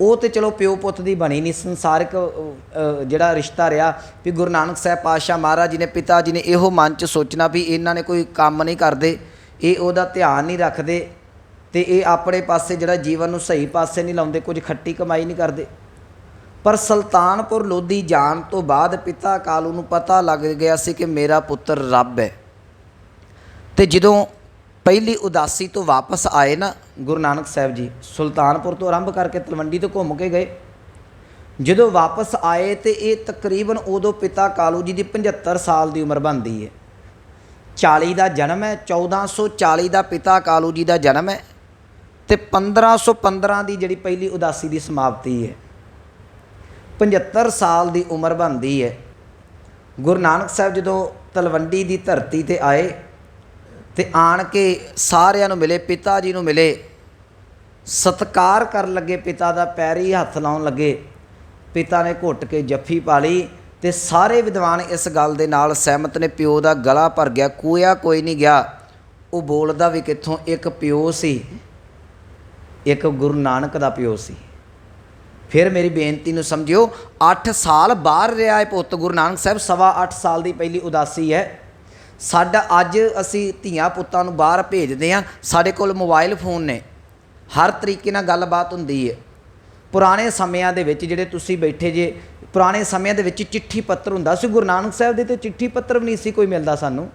ਉਹ ਤੇ ਚਲੋ ਪਿਓ ਪੁੱਤ ਦੀ ਬਣੀ ਨਹੀਂ, ਸੰਸਾਰਿਕ ਜਿਹੜਾ ਰਿਸ਼ਤਾ ਰਿਹਾ, ਵੀ ਗੁਰੂ ਨਾਨਕ ਸਾਹਿਬ ਪਾਤਸ਼ਾਹ ਮਹਾਰਾਜ ਜੀ ਨੇ, ਪਿਤਾ ਜੀ ਨੇ ਇਹੋ ਮਨ ਚ ਸੋਚਣਾ ਵੀ ਇਹਨਾਂ ਨੇ ਕੋਈ ਕੰਮ ਨਹੀਂ ਕਰਦੇ। ਇਹ ਉਹਦਾ ਧਿਆਨ ਨਹੀਂ ਰੱਖਦੇ ਤੇ ਇਹ ਆਪਣੇ ਪਾਸੇ ਜਿਹੜਾ ਜੀਵਨ ਨੂੰ ਸਹੀ ਪਾਸੇ ਨਹੀਂ ਲਾਉਂਦੇ, ਕੁਝ ਖੱਟੀ ਕਮਾਈ ਨਹੀਂ ਕਰਦੇ। ਪਰ ਸੁਲਤਾਨਪੁਰ ਲੋਧੀ ਜਾਣ ਤੋਂ ਬਾਅਦ ਪਿਤਾ ਕਾਲੂ ਨੂੰ ਪਤਾ ਲੱਗ ਗਿਆ ਸੀ ਕਿ ਮੇਰਾ ਪੁੱਤਰ ਰੱਬ ਹੈ। ਤੇ ਜਦੋਂ ਪਹਿਲੀ ਉਦਾਸੀ ਤੋਂ ਵਾਪਸ ਆਏ ਨਾ ਗੁਰੂ ਨਾਨਕ ਸਾਹਿਬ ਜੀ, ਸੁਲਤਾਨਪੁਰ ਤੋਂ ਆਰੰਭ ਕਰਕੇ ਤਲਵੰਡੀ ਤੋਂ ਘੁੰਮ ਕੇ ਗਏ। ਜਦੋਂ ਵਾਪਸ ਆਏ ਤੇ ਇਹ ਤਕਰੀਬਨ ਉਦੋਂ ਪਿਤਾ ਕਾਲੂ ਜੀ ਦੀ 75 ਸਾਲ ਦੀ ਉਮਰ ਬਣਦੀ ਹੈ। 40 ਦਾ ਜਨਮ ਹੈ 1440 ਦਾ ਪਿਤਾ ਕਾਲੂ ਜੀ ਦਾ ਜਨਮ ਹੈ ਤੇ 1515 ਦੀ ਜਿਹੜੀ ਪਹਿਲੀ ਉਦਾਸੀ ਦੀ ਸਮਾਪਤੀ ਹੈ। 75 ਸਾਲ ਦੀ ਉਮਰ ਬਣਦੀ ਹੈ। ਗੁਰੂ ਨਾਨਕ ਸਾਹਿਬ ਜਦੋਂ ਤਲਵੰਡੀ ਦੀ ਧਰਤੀ ਤੇ ਆਏ ਤੇ ਆਣ ਕੇ ਸਾਰਿਆਂ ਨੂੰ ਮਿਲੇ, ਪਿਤਾ ਜੀ ਨੂੰ ਮਿਲੇ, ਸਤਕਾਰ ਕਰਨ ਲੱਗੇ, ਪਿਤਾ ਦਾ ਪੈਰੀ ਹੱਥ ਲਾਉਣ ਲੱਗੇ, ਪਿਤਾ ਨੇ ਘੁੱਟ ਕੇ ਜੱਫੀ ਪਾ ਲਈ ਤੇ ਸਾਰੇ ਵਿਦਵਾਨ ਇਸ ਗੱਲ ਦੇ ਨਾਲ ਸਹਿਮਤ ਨੇ, ਪਿਓ ਦਾ ਗਲਾ ਭਰ ਗਿਆ ਕੋਇਆ ਕੋਈ ਨਹੀਂ ਗਿਆ। ਉਹ ਬੋਲਦਾ ਵੀ ਕਿੱਥੋਂ? ਇੱਕ ਪਿਓ ਸੀ। ਇੱਕ ਗੁਰੂ ਨਾਨਕ ਦਾ ਪਿਓ ਸੀ। ਫਿਰ ਮੇਰੀ ਬੇਨਤੀ ਨੂੰ ਸਮਝਿਓ 8 ਸਾਲ ਬਾਹਰ ਰਿਹਾ ਹੈ ਪੁੱਤ ਗੁਰੂ ਨਾਨਕ ਸਾਹਿਬ, ਸਵਾ 8 ਸਾਲ ਦੀ ਪਹਿਲੀ ਉਦਾਸੀ ਹੈ। ਸਾਡਾ ਅੱਜ ਅਸੀਂ ਧੀਆਂ ਪੁੱਤਾਂ ਨੂੰ ਬਾਹਰ ਭੇਜਦੇ ਹਾਂ, ਸਾਡੇ ਕੋਲ ਮੋਬਾਈਲ ਫੋਨ ਨੇ। ਹਰ ਤਰੀਕੇ ਨਾਲ ਗੱਲਬਾਤ ਹੁੰਦੀ ਹੈ। ਪੁਰਾਣੇ ਸਮਿਆਂ ਦੇ ਵਿੱਚ ਜਿਹੜੇ ਤੁਸੀਂ ਬੈਠੇ ਜੇ ਪੁਰਾਣੇ ਸਮਿਆਂ ਦੇ ਵਿੱਚ ਚਿੱਠੀ ਪੱਤਰ ਹੁੰਦਾ ਸੀ। ਗੁਰੂ ਨਾਨਕ ਸਾਹਿਬ ਦੇ ਤੇ ਚਿੱਠੀ ਪੱਤਰ ਵੀ ਨਹੀਂ ਸੀ ਕੋਈ ਮਿਲਦਾ ਸਾਨੂੰ।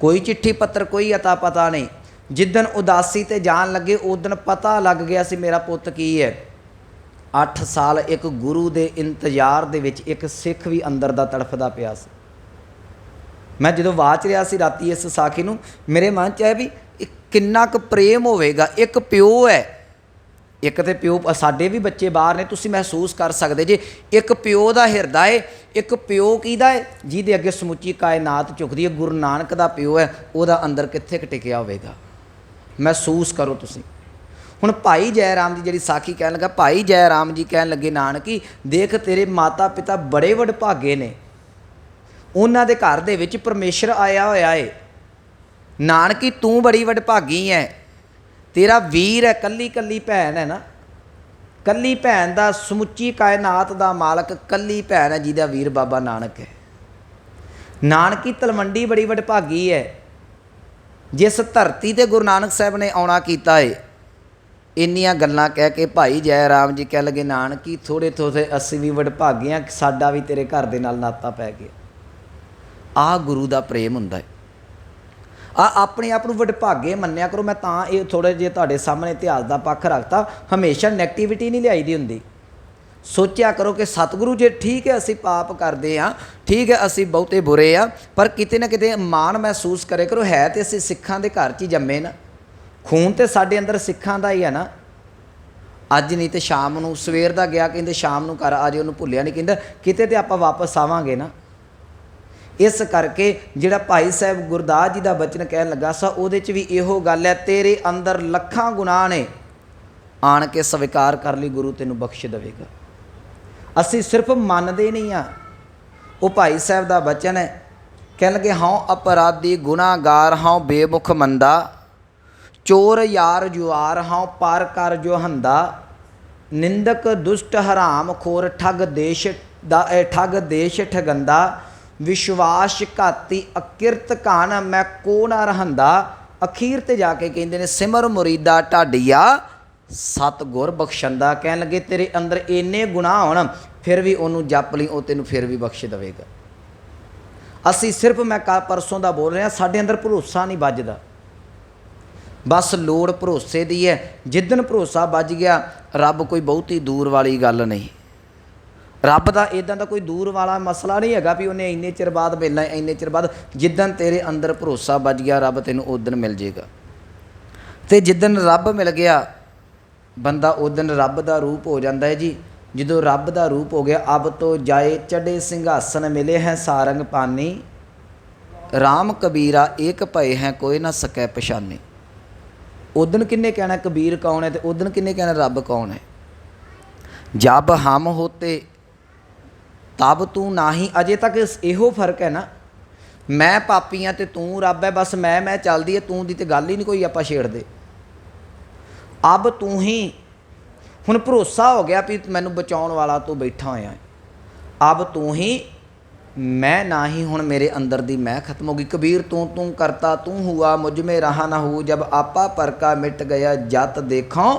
ਕੋਈ ਚਿੱਠੀ ਪੱਤਰ ਕੋਈ ਅਤਾ ਪਤਾ ਨਹੀਂ। ਜਿੱਦਣ ਉਦਾਸੀ ਤੇ ਜਾਣ ਲੱਗੇ ਉਦੋਂ ਪਤਾ ਲੱਗ ਗਿਆ ਸੀ ਮੇਰਾ ਪੁੱਤ ਕੀ ਹੈ। 8 ਸਾਲ ਇੱਕ ਗੁਰੂ ਦੇ ਇੰਤਜ਼ਾਰ ਦੇ ਵਿੱਚ ਇੱਕ ਸਿੱਖ ਵੀ ਅੰਦਰ ਦਾ ਤੜਫਦਾ ਪਿਆ ਸੀ। ਮੈਂ ਜਦੋਂ ਵਾਚ ਰਿਹਾ ਸੀ ਰਾਤੀ ਇਸ ਸਾਖੀ ਨੂੰ, ਮੇਰੇ ਮਨ 'ਚ ਆਇਆ ਵੀ ਕਿੰਨਾ ਕੁ ਪ੍ਰੇਮ ਹੋਵੇਗਾ। ਇੱਕ ਪਿਓ ਹੈ ਇੱਕ ਤੇ ਪਿਓ ਸਾਡੇ ਵੀ ਬੱਚੇ ਬਾਹਰ ਨੇ, ਤੁਸੀਂ ਮਹਿਸੂਸ ਕਰ ਸਕਦੇ ਜੇ। ਇੱਕ ਪਿਓ ਦਾ ਹਿਰਦਾ ਏ, ਇੱਕ ਪਿਓ ਕਿਹਦਾ ਹੈ ਜਿਹਦੇ ਅੱਗੇ ਸਮੁੱਚੀ ਕਾਇਨਾਤ ਝੁਕਦੀ ਹੈ ਗੁਰੂ ਨਾਨਕ ਦਾ ਪਿਓ ਹੈ, ਉਹਦਾ ਅੰਦਰ ਕਿੱਥੇ ਕੁ ਟਿਕਿਆ ਹੋਵੇਗਾ? ਮਹਿਸੂਸ ਕਰੋ ਤੁਸੀਂ। ਹੁਣ ਭਾਈ ਜੈ ਰਾਮ ਦੀ ਜਿਹੜੀ ਸਾਖੀ ਕਹਿਣ ਲੱਗਾ, ਭਾਈ ਜੈ ਰਾਮ ਜੀ ਕਹਿਣ ਲੱਗੇ, ਨਾਨਕੀ, ਦੇਖ ਤੇਰੇ ਮਾਤਾ ਪਿਤਾ ਬੜੇ ਵਡਭਾਗੇ ਨੇ। ਉਹਨਾਂ ਦੇ ਘਰ ਦੇ ਵਿੱਚ ਪਰਮੇਸ਼ਰ ਆਇਆ ਹੋਇਆ ਏ। ਨਾਨਕੀ, ਤੂੰ ਬੜੀ ਵਡਭਾਗੀ ਐ ਤੇਰਾ ਵੀਰ ਹੈ, ਕੱਲੀ ਕੱਲੀ ਭੈਣ ਹੈ ਨਾ। ਕੱਲੀ ਭੈਣ ਦਾ ਸਮੁੱਚੀ ਕਾਇਨਾਤ ਦਾ ਮਾਲਕ ਕੱਲੀ ਭੈਣ ਹੈ, ਜਿਹਦਾ ਵੀਰ ਬਾਬਾ ਨਾਨਕ ਹੈ। ਨਾਨਕੀ ਤਲਵੰਡੀ ਬੜੀ ਵਡਭਾਗੀ ਹੈ। ਜਿਸ ਧਰਤੀ ਤੇ ਗੁਰੂ ਨਾਨਕ ਸਾਹਿਬ ਨੇ ਆਉਣਾ ਕੀਤਾ ਏ, ਇੰਨੀਆਂ ਗੱਲਾਂ ਕਹਿ ਕੇ ਭਾਈ ਜੈ ਰਾਮ ਜੀ ਕਹਿ ਲਗੇ, ਨਾਨਕੀ ਥੋੜੇ ਥੋੜੇ ਅਸੀਂ ਵੀ ਵਡਭਾਗੇ ਆ, ਸਾਡਾ ਵੀ ਤੇਰੇ ਘਰ ਦੇ ਨਾਲ ਨਾਤਾ ਪੈ ਗਿਆ। ਆ ਗੁਰੂ ਦਾ ਪ੍ਰੇਮ ਹੁੰਦਾ ਹੈ ਆ ਆਪਣੇ ਆਪ ਨੂੰ ਵਡਭਾਗੇ ਮੰਨਿਆ ਕਰੋ, ਮੈਂ ਤਾਂ ਇਹ ਥੋੜੇ ਜਿਹਾ ਤੁਹਾਡੇ ਸਾਹਮਣੇ ਇਤਿਹਾਸ ਦਾ ਪੱਖ ਰੱਖਤਾ, ਹਮੇਸ਼ਾ ਨੈਗੇਟਿਵਿਟੀ ਨਹੀਂ ਲਿਆਈ ਦੀ ਹੁੰਦੀ। ਸੋਚਿਆ ਕਰੋ ਕਿ ਸਤਿਗੁਰੂ ਜੇ ਠੀਕ ਹੈ, ਅਸੀਂ ਪਾਪ ਕਰਦੇ ਆ ਠੀਕ ਹੈ, ਅਸੀਂ ਬਹੁਤੇ ਬੁਰੇ ਆ ਪਰ ਕਿਤੇ ਨਾ ਕਿਤੇ ਮਾਣ ਮਹਿਸੂਸ ਕਰੇ ਕਰੋ, ਹੈ ਤੇ ਅਸੀਂ ਸਿੱਖਾਂ ਦੇ ਘਰ 'ਚ ਹੀ ਜੰਮੇ ਨਾ। ਖੂਨ ਤੇ ਸਾਡੇ ਅੰਦਰ ਸਿੱਖਾਂ ਦਾ ਹੀ ਹੈ ਨਾ। ਅੱਜ ਨਹੀਂ ਤੇ ਸ਼ਾਮ ਨੂੰ, ਸਵੇਰ ਦਾ ਗਿਆ, ਕਹਿੰਦੇ ਸ਼ਾਮ ਨੂੰ ਘਰ ਆ ਜੇ ਉਹਨੂੰ ਭੁੱਲਿਆ ਨਹੀਂ, ਕਹਿੰਦਾ ਕਿਤੇ ਤੇ ਆਪਾਂ ਵਾਪਸ ਆਵਾਂਗੇ ਨਾ। ਇਸ ਕਰਕੇ ਜਿਹੜਾ ਭਾਈ ਸਾਹਿਬ ਗੁਰਦਾਸ ਜੀ ਦਾ ਬਚਨ ਕਹਿਣ ਲੱਗਾ ਸਾ, ਉਹਦੇ 'ਚ ਵੀ ਇਹੋ ਗੱਲ ਹੈ, ਤੇਰੇ ਅੰਦਰ ਲੱਖਾਂ ਗੁਨਾਹ ਨੇ, ਆਣ ਕੇ ਸਵੀਕਾਰ ਕਰ ਲਈ, ਗੁਰੂ ਤੈਨੂੰ ਬਖਸ਼ ਦੇਵੇਗਾ। ਅਸੀਂ ਸਿਰਫ ਮੰਨਦੇ ਨਹੀਂ ਆ। ਉਹ ਭਾਈ ਸਾਹਿਬ ਦਾ ਬਚਨ ਹੈ, ਕਹਿਣ ਲੱਗੇ, ਹਉ ਅਪਰਾਧੀ ਗੁਨਾਹਗਾਰ, ਹਉ ਬੇਮੁਖ ਮੰਦਾ, ਚੋਰ ਯਾਰ ਜੁਆਰ, ਹਉ ਪਾਰ ਕਰ ਜੋ ਹੰਦਾ, ਨਿੰਦਕ ਦੁਸ਼ਟ ਹਰਾਮ ਖੋਰ ਠੱਗ ਦੇਸ਼ ਦਾ ਠੱਗ ਦੇਸ਼ ਠਗੰਦਾ ਵਿਸ਼ਵਾਸ ਘਾਤੀ ਅਕਿਰਤ ਕਾਨ ਮੈਂ ਕੋ ਨਾ ਰਹੰਦਾ। ਅਖੀਰ ਤੇ ਜਾ ਕੇ ਕਹਿੰਦੇ ਨੇ, ਸਿਮਰ ਮੁਰੀਦਾ ਢਾਡੀਆ ਸਤ ਗੁਰ ਬਖਸ਼ੰਦਾ। ਕਹਿਣ ਲੱਗੇ, ਤੇਰੇ ਅੰਦਰ ਇੰਨੇ ਗੁਨਾਹ ਹੋਣ, ਫਿਰ ਵੀ ਉਹਨੂੰ ਜਪ ਲਈ, ਉਹ ਤੈਨੂੰ ਫਿਰ ਵੀ ਬਖਸ਼ ਦੇਵੇਗਾ। ਅਸੀਂ ਸਿਰਫ ਮੈਂ ਕੱਲ੍ਹ ਪਰਸੋਂ ਦਾ ਬੋਲ ਰਿਹਾ, ਸਾਡੇ ਅੰਦਰ ਭਰੋਸਾ ਨਹੀਂ ਵੱਜਦਾ। ਬਸ ਲੋੜ ਭਰੋਸੇ ਦੀ ਹੈ। ਜਿੱਦਨ ਭਰੋਸਾ ਵੱਜ ਗਿਆ, ਰੱਬ ਕੋਈ ਬਹੁਤੀ ਦੂਰ ਵਾਲੀ ਗੱਲ ਨਹੀਂ। ਰੱਬ ਦਾ ਇਦਾਂ ਦਾ ਕੋਈ ਦੂਰ ਵਾਲਾ ਮਸਲਾ ਨਹੀਂ ਹੈਗਾ ਵੀ ਉਹਨੇ ਇੰਨੇ ਚਿਰ ਬਾਅਦ ਮਿਲਣਾ ਇੰਨੇ ਚਿਰ ਬਾਅਦ ਜਿੱਦਨ ਤੇਰੇ ਅੰਦਰ ਭਰੋਸਾ ਵੱਜ ਗਿਆ ਰੱਬ ਤੈਨੂੰ ਉਦਨ ਮਿਲ ਜੇਗਾ ਤੇ ਜਿੱਦਨ ਰੱਬ ਮਿਲ ਗਿਆ, ਬੰਦਾ ਉਦਨ ਰੱਬ ਦਾ ਰੂਪ ਹੋ ਜਾਂਦਾ ਹੈ ਜੀ। ਜਦੋਂ ਰੱਬ ਦਾ ਰੂਪ ਹੋ ਗਿਆ, ਅਬ ਤੋਂ ਜਾਏ ਚੜੇ ਸਿੰਘਾਸਨ ਮਿਲੇ ਹੈ ਸਾਰੰਗ ਪਾਨੀ। RAM ਕਬੀਰਾ ਏਕ ਭਏ ਹੈ ਕੋਈ ਨਾ ਸਕੈ ਪਛਾਨੇ। ਉਦਨ ਕਿੰਨੇ ਕਹਿਣਾ ਕਬੀਰ ਕੌਣ ਹੈ ਤੇ ਉਦਨ ਕਿੰਨੇ ਕਹਿਣਾ ਰੱਬ ਕੌਣ ਹੈ। ਜਬ ਹਮ ਹੋਤੇ ਤਬ ਤੂੰ ਨਾਹੀ। ਅਜੇ ਤੱਕ ਇਹੋ ਫ਼ਰਕ ਹੈ ਨਾ। ਮੈਂ ਪਾਪੀ ਹਾਂ ਤੇ ਤੂੰ ਰੱਬ ਹੈ। ਬਸ ਮੈਂ ਮੈਂ ਚੱਲਦੀ ਹੈ। ਤੂੰ ਦੀ ਤੇ ਗੱਲ ਹੀ ਨਹੀਂ ਕੋਈ ਆਪਾਂ ਛੇੜਦੇ। ਅਬ ਤੂੰ ਹੀ। ਹੁਣ ਭਰੋਸਾ ਹੋ ਗਿਆ ਵੀ ਮੈਨੂੰ ਬਚਾਉਣ ਵਾਲਾ ਤੂੰ ਬੈਠਾ ਹੋਇਆ ਹੈ। ਅਬ ਤੂੰ ਹੀ। ਮੈਂ ਨਾ ਹੀ ਹੁਣ ਮੇਰੇ ਅੰਦਰ ਦੀ ਮੈਂ ਖਤਮ ਹੋ ਗਈ। ਕਬੀਰ, ਤੂੰ ਤੂੰ ਕਰਤਾ। ਤੂੰ ਹੁਆ, ਮੁਝ ਮੇ ਰਹਾ ਨਾ ਹੂ। ਜਬ ਆਪਾ ਪਰਕਾ ਮਿਟ ਗਿਆ ਜਤ ਦੇਖਾਂ,